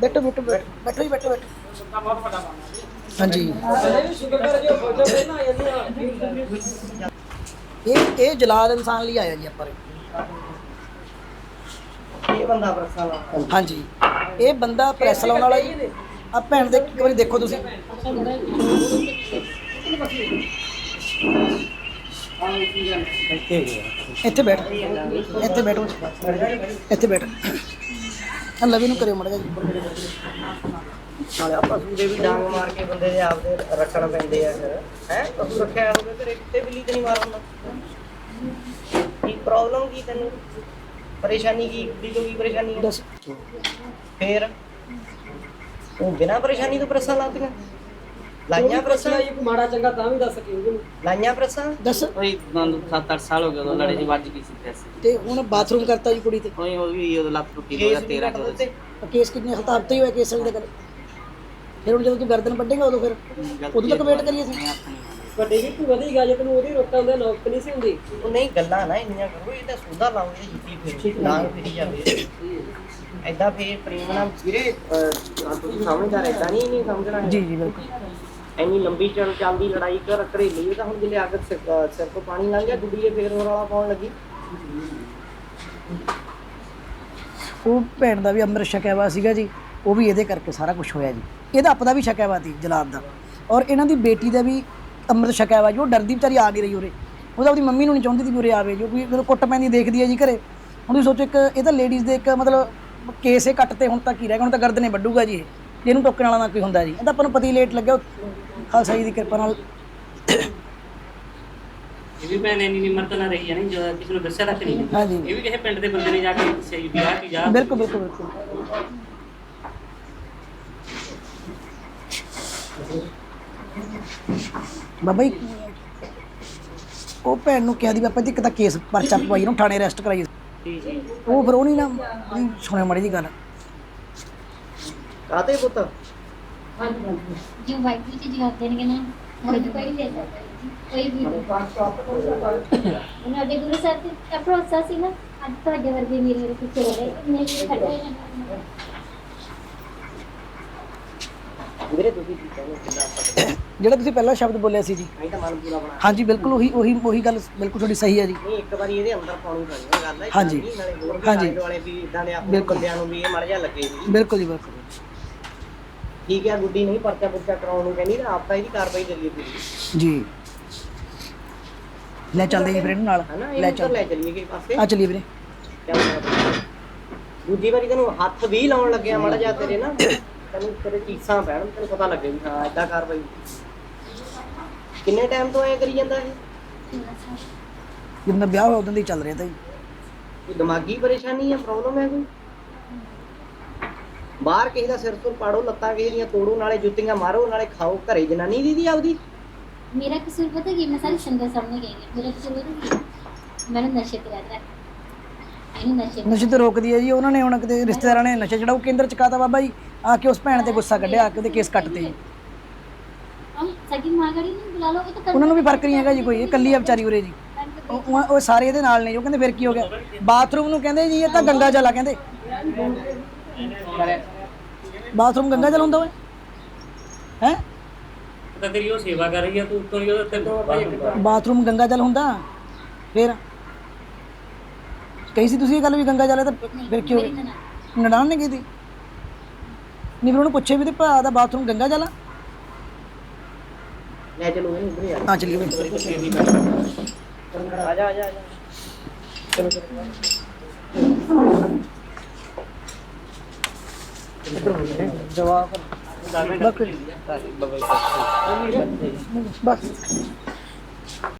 ਬੈਠੋ ਬੈਠੋ ਬੈਠੋ। ਬੈਠੋ ਜੀ ਬੈਠੋ ਬੈਠੋ। ਹਾਂਜੀ। ਇਹ ਇਹ ਜਲਾਲ ਇਨਸਾਨ ਲਈ ਆਇਆ ਜੀ ਆਪਾਂ। ਇਹ ਬੰਦਾ ਬਰਸਾਂ ਲਾ ਹਾਂਜੀ। ਇਹ ਬੰਦਾ ਪ੍ਰੈਸ ਲਾਉਣ ਵਾਲਾ ਜੀ। ਆ ਭੈਣ ਦੇ ਇੱਕ ਵਾਰੀ ਦੇਖੋ ਤੁਸੀਂ। ਇੱਥੇ ਬੈਠ। ਇੱਥੇ ਬੈਠੋ। ਇੱਥੇ ਬੈਠ। ਲਵੀ ਨੂੰ ਕਰਿਓ ਮੜਾ ਜੀ ਨਾਲੇ ਆਪਾਂ ਸੂਦੇ ਵੀ ਡਾਂਗ ਮਾਰ ਕੇ ਬੰਦੇ ਦੇ ਆਪਦੇ ਰੱਖਣ ਪੈਂਦੇ ਆ ਫਿਰ ਹੈ? ਪਸ਼ੂ ਰੱਖਿਆ ਹੋਵੇ ਘਰੇ ਕਿਤੇ ਬਿੱਲੀ ਤੇ ਨਹੀਂ ਮਾਰ ਹੁੰਦਾ ਕੀ ਪ੍ਰੋਬਲਮ ਕੀ ਤੈਨੂੰ? ਪਰੇਸ਼ਾਨੀ ਕੀ? ਕੁੜੀ ਤੋਂ ਕੀ ਪਰੇਸ਼ਾਨੀ ਹੈ ਦੱਸ। ਫੇਰ? ਉਹ ਬਿਨਾਂ ਪਰੇਸ਼ਾਨੀ ਤੋਂ ਪ੍ਰੈਸਾਂ ਲਾਤੀਆਂ? ਲਾਈਆਂ ਪ੍ਰੈਸਾਂ ਮਾੜਾ ਚੰਗਾ ਤਾਂ ਵੀ ਦੱਸ ਕੇ ਲਾਈਆਂ ਪ੍ਰੈਸਾਂ ਦੱਸ। ਕੋਈ 7-8 ਸਾਲ ਹੋ ਗਏ ਉਦੋਂ ਲੜੇ ਜੀ ਵੱਜ ਗਈ ਸੀ ਪੈਸੇ। ਤੇ ਹੁਣ ਬਾਥਰੂਮ ਕਰਤਾ ਜੀ ਕੁੜੀ ਤੇ। ਕੋਈ ਉਹ ਵੀ ਉਦੋਂ ਲੱਤ ਟੁੱਟੀ ਕੇਸ 2013 ਵੀ ਕੱਟ ਚ ਕੇਸ ਕਿੰਨੇ ਹਤਾਬ ਤੇ ਹੀ ਹੋਇਆ ਕੇਸ ਦਾ ਕਰ ਫਿਰ ਹੁਣ ਜਦੋਂ ਤੂੰ ਗਰਦਨ ਵੱਢੇਗਾ ਉਦੋਂ ਫਿਰ ਉਦੋਂ ਤੱਕ ਵੇਟ ਕਰੀਏ ਸੀ ਵੱਡੇ ਵੀ ਤੂੰ ਵਧੀ ਗਿਆ ਜੇ ਤੈਨੂੰ ਉਹਦੀ ਰੋਕਾਂ ਦੇ ਨੌਕਤ ਨਹੀਂ ਸੀ ਹੁੰਦੀ। ਉਹ ਨਹੀਂ ਗੱਲਾਂ ਨਾ ਇੰਨੀਆਂ ਕਰੋ ਇਹ ਤਾਂ ਸੋਧਾ ਲਾਉਂਗੇ ਜਿੱਤੀ ਫਿਰ ਲਾਂਗ ਫਿਰੀ ਜਾਵੇ। ਐਦਾਂ ਫੇਰ ਪ੍ਰੇਮ ਨਾਲ ਵੀਰੇ ਤੁਸੀਂ ਸਮਝਦਾਰ ਐਦਾਂ ਨਹੀਂ ਨਹੀਂ ਸਮਝਣਾ ਜੀ ਜੀ ਬਿਲਕੁਲ। ਇੰਨੀ ਲੰਬੀ ਚੱਲ ਚੱਲਦੀ ਲੜਾਈ ਕਰ ਘਰੇਲੀ ਤਾਂ ਹੁਣ ਜਿਲੇ ਅਹ, ਸਿਰ ਤੋਂ ਪਾਣੀ ਲੰਘ ਗਿਆ ਗੁੱਡੀਏ ਫੇਰ ਹੋਰ ਵਾਲਾ ਪਾਉਣ ਲੱਗੀ। ਉਹ ਭੈਣ ਦਾ ਵੀ ਅੰਮ੍ਰਿਤ ਛਕਿਆ ਵਾ ਸੀਗਾ ਜੀ। ਉਹ ਵੀ ਇਹਦੇ ਕਰਕੇ ਸਾਰਾ ਕੁਝ ਹੋਇਆ ਜੀ। ਇਹਦਾ ਆਪਦਾ ਵੀ ਛਕਿਆ ਵਾ ਸੀ ਜਲਾਦ ਦਾ। ਔਰ ਇਹਨਾਂ ਦੀ ਬੇਟੀ ਦਾ ਵੀ ਅੰਮ੍ਰਿਤ ਵਾ ਜੀ ਉਹ ਡਰਦੀ ਵਿਚਾਰੀ ਆ ਨਹੀਂ ਰਹੀ ਉਰੇ। ਉਹਦਾ ਆਪਣੀ ਮੰਮੀ ਨੂੰ ਨਹੀਂ ਚਾਹੁੰਦੀ ਸੀ ਵੀ ਉਰੇ ਆਵੇ ਜੋ ਕੋਈ ਜਦੋਂ ਕੁੱਟ ਪੈਂਦੀ ਦੇਖਦੀ ਹੈ ਜੀ ਘਰੇ। ਹੁਣ ਤੁਸੀਂ ਸੋਚੋ ਇੱਕ ਇਹ ਤਾਂ ਲੇਡੀਜ਼ ਦੇ ਇੱਕ ਮਤਲਬ ਕੇਸ ਇਹ ਕੱਟ ਤੇ ਹੁਣ ਤੱਕ ਹੀ ਰਹਿ ਗਿਆ ਹੁਣ ਤਾਂ ਗਰਦਨੇ ਵੱਢੂਗਾ ਜੀ ਇਹ। ਜੇ ਇਹਨੂੰ ਟੋਕਣ ਵਾਲਾ ਨਾ ਕੋਈ ਹੁੰਦਾ ਜੀ। ਇਹ ਤਾਂ ਆਪਾਂ ਨੂੰ ਪਤੀ ਲੇਟ ਲੱਗਿਆ ਖਾਲਸਾ ਜੀ ਦੀ ਕਿਰਪਾ ਨਾਲ। ਇਹ ਵੀ ਭੈਣ ਇੰਨੀ ਨਿਮਰਤ ਨਾ ਰਹੀ ਹੈ ਨਹੀਂ ਜਦੋਂ ਕਿਸੇ ਨੂੰ ਦੱਸਿਆ ਤੱਕ ਨਹੀਂ। ਇਹ ਵੀ ਕਿਸੇ ਪਿੰਡ ਦੇ ਬੰਦੇ ਨੇ ਜਾ ਕੇ ਦੱਸਿਆ ਜੀ ਵੀ ਆਹ ਕੀ ਜਾ ਬਿਲਕੁਲ ਬਿਲਕੁਲ ਬਿਲਕੁਲ। ਬਾਬਾ ਜੀ ਉਹ ਭੈਣ ਨੂੰ ਕਿਹਾ ਦੀ ਬਾਬਾ ਜੀ ਇੱਕ ਤਾਂ ਕੇਸ ਪਰਚਾ ਪਵਾਈ ਨੂੰ ਥਾਣੇ ਅਰੈਸਟ ਕਰਾਈ। ਉਹ ਫਿਰ ਉਹ ਨਹੀਂ ਨਾ ਨਹੀਂ ਸੁਣਿਆ ਮਾੜੀ ਜੀ ਗੱਲ। ਕਾਤੇ ਪੁੱਤ? ਜੋ ਵਾਹਿਗੁਰੂ ਜੀ ਜਵਾਬ ਦੇਣਗੇ ਨਾ ਕੋਈ ਨਹੀਂ ਦੇ ਸਕਦਾ। ਜੀ, ਕੋਈ ਵੀ ਨਹੀਂ। ਉਹਨਾਂ ਦੇ ਗੁਰੂ ਸਾਹਿਬ ਤੇ ਭਰੋਸਾ ਸੀ ਨਾ ਅੱਜ ਤੁਹਾਡੇ ਵਰਗੇ ਮੇਰੇ ਹੋ ਰਹੇ ਮੇਰੇ ਪਿੱਛੇ ਖੜੇ ਹੋਏ ਨੇ ਵੀਰੇ ਤੁਸੀਂ ਕੀ ਕਹਿੰਦੇ ਕਿੰਨਾ ਆਪਾਂ ਜਿਹੜਾ ਤੁਸੀਂ ਪਹਿਲਾ ਸ਼ਬਦ ਬੋਲਿਆ ਸੀ ਜੀ। ਨਹੀਂ ਤਾਂ ਮਨ ਪੂਰਾ ਬਣਾ ਹਾਂਜੀ ਬਿਲਕੁਲ ਉਹੀ ਉਹੀ ਉਹੀ ਗੱਲ ਬਿਲਕੁਲ ਤੁਹਾਡੀ ਸਹੀ ਹੈ ਜੀ। ਨਹੀਂ ਇੱਕ ਵਾਰੀ ਇਹਦੇ ਅੰਦਰ ਪਾਉਣੀ ਪੈਣੀ ਹੈ ਗੱਲ। ਹੈ ਹਾਂਜੀ। ਹਾਂਜੀ। ਆਲੇ ਦੁਆਲੇ ਵੀ ਇਦਾਂ ਦੇ ਆਪਣੇ ਬਿਲਕੁਲ। ਬੰਦਿਆਂ ਨੂੰ ਵੀ ਇਹ ਮੜ ਜਾ ਲੱਗੇ ਵੀ। ਬਿਲਕੁਲ ਜੀ ਬਿਲਕੁਲ ਠੀਕ ਹੈ ਗੁੱਡੀ ਨਹੀਂ ਪਰਚਾ ਪੁਰਚਾ ਕਰਾਉਣ ਨੂੰ ਕਹਿੰਦੀ ਨਾ ਆਪ ਤਾਂ ਇਹਦੀ ਕਾਰਵਾਈ ਚੱਲੀਏ ਪੂਰੀ। ਜੀ। ਲੈ ਚੱਲਦੇ ਜੀ ਫਿਰ ਇਹਨੂੰ ਨਾਲ। ਹੈਨਾ ਲੈ ਉੱਧਰ ਚੱਲ। ਲੈ ਚੱਲੀਏ ਕਿਸੇ ਪਾਸੇ। ਆ ਚੱਲੀਏ ਵੀਰੇ। ਚੱਲ। ਦੂਜੀ ਵਾਰੀ ਤੈਨੂੰ ਹੱਥ ਵੀ ਲਾਉਣ ਲੱਗਿਆ ਮੜ ਜਾ ਤੇਰੇ ਨਾ। ਤੈਨੂੰ ਤੇਰੇ ਚੀਸਾਂ ਪੈਣ ਤੈਨੂੰ ਪਤਾ ਲੱਗੇ ਵੀ ਹਾਂ ਏਦਾਂ ਕਾਰਵਾਈ ਕਿੰਨੇ ਟਾਈਮ ਤੋਂ ਐ ਕਰੀ ਜਾਂਦਾ ਇਹ? ਦਾ ਵਿਆਹ ਹੋਇਆ ਉਦੋਂ ਦੀ ਚੱਲ ਰਿਹਾ ਤਾਂ ਜੀ ਕੋਈ ਦਿਮਾਗੀ ਪਰੇਸ਼ਾਨੀ ਹੈ ਪ੍ਰੋਬਲਮ ਹੈ ਕੋਈ? ਬਾਹਰ ਕਿਸੇ ਦਾ ਸਿਰ ਸੁਰ ਪਾੜੋ ਲੱਤਾਂ ਕਿਸੇ ਦੀਆਂ ਤੋੜੋ ਨਾਲੇ ਜੁੱਤੀਆਂ ਮਾਰੋ ਨਾਲੇ ਖਾਓ। ਘਰੇ ਜਨਾਨੀ ਦੀ ਦੀ ਆਪਦੀ? ਮੇਰਾ ਕਸੂਰ ਪਤਾ ਕੀ ਮੈਂ ਸਾਰੀ ਸੰਗਤ ਸਾਹਮਣੇ ਗਈ ਹਾਂ। ਮੇਰਾ ਕਸੂਰ ਪਤਾ ਕੀ ਹੈ? ਮੈਨੂੰ ਨਸ਼ੇ ਤੇ ਰਹਿ ਇਹਨੂੰ ਨਸ਼ੇ ਨਸ਼ੇ ਤੋਂ ਰੋਕਦੀ ਹੈ ਜੀ। ਉਹਨਾਂ ਨੇ ਹੁਣ ਕਿਤੇ ਰਿਸ਼ਤੇਦਾਰਾਂ ਨੇ ਨਸ਼ਾ ਛਡਾਊ ਕੇਂਦਰ ਚ ਕਾਤਾ ਬਾਬਾ ਜੀ। ਆ ਕੇ ਉਸ ਭੈਣ ਤੇ ਗੁੱਸਾ ਕੱਢਿਆ ਆ ਕੇ ਉਹਦੇ ਕੇਸ ਕੱਟਤੇ। ਜੀ ਉਹਨਾਂ ਨੂੰ ਵੀ ਫ਼ਰਕ ਨਹੀਂ ਹੈਗਾ ਜੀ ਕੋਈ ਇਹ ਕੱਲੀ ਆ ਵਿਚਾਰੀ ਉਰੇ ਜੀ। ਉਹ ਉਹ- ਉਹ ਸਾਰੇ ਇਹਦੇ ਨਾਲ ਨੇ ਜੋ ਕਹਿੰਦੇ ਫਿਰ ਕੀ ਹੋ ਗਿਆ? ਬਾਥਰੂਮ ਨੂੰ ਕਹਿੰਦੇ ਜੀ ਇਹ ਤਾਂ ਗੰਗਾ ਜਲ ਆ ਕਹਿੰਦੇ। ਬਾਥਰੂਮ ਗੰਗਾ ਜਲ ਹੁੰਦਾ ਓਏ। ਹੈ? ਤਾਂ ਤੇਰੀ ਉਹ ਸੇਵਾ ਕਰ ਰਹੀ ਆ ਤੂੰ ਉੱਤੋਂ ਹੀ ਉਹਦੇ ਬਾਥਰੂਮ ਗੰਗਾ ਜਲ ਹੁੰਦਾ। ਫਿਰ? ਕਹੀ ਸੀ ਤੁਸੀਂ ਇਹ ਗੱਲ ਵੀ ਗੰਗਾ ਜਲ ਹੈ ਤਾਂ ਫਿਰ ਕੀ ਹੋ ਗਿਆ? ਨਨਾਣ ਨੇ ਕੀਤੀ ਨਹੀਂ ਫਿਰ ਉਹਨੂੰ ਪੁੱਛੇ ਵੀ ਤੇ ਭਰਾ ਦਾ ਬਾਥਰੂਮ ਗੰਗਾ ਜਲ ਆ? ਲੈ ਚਲੋ ਇਹਨੂੰ ਉਧਰ ਹਾਂ ਚਲੀਏ। ਬਈ ਆ ਜਾ ਆ ਜਾ ਆ ਜਾ। ਜਵਾਬ ਬਸ ਬਸ।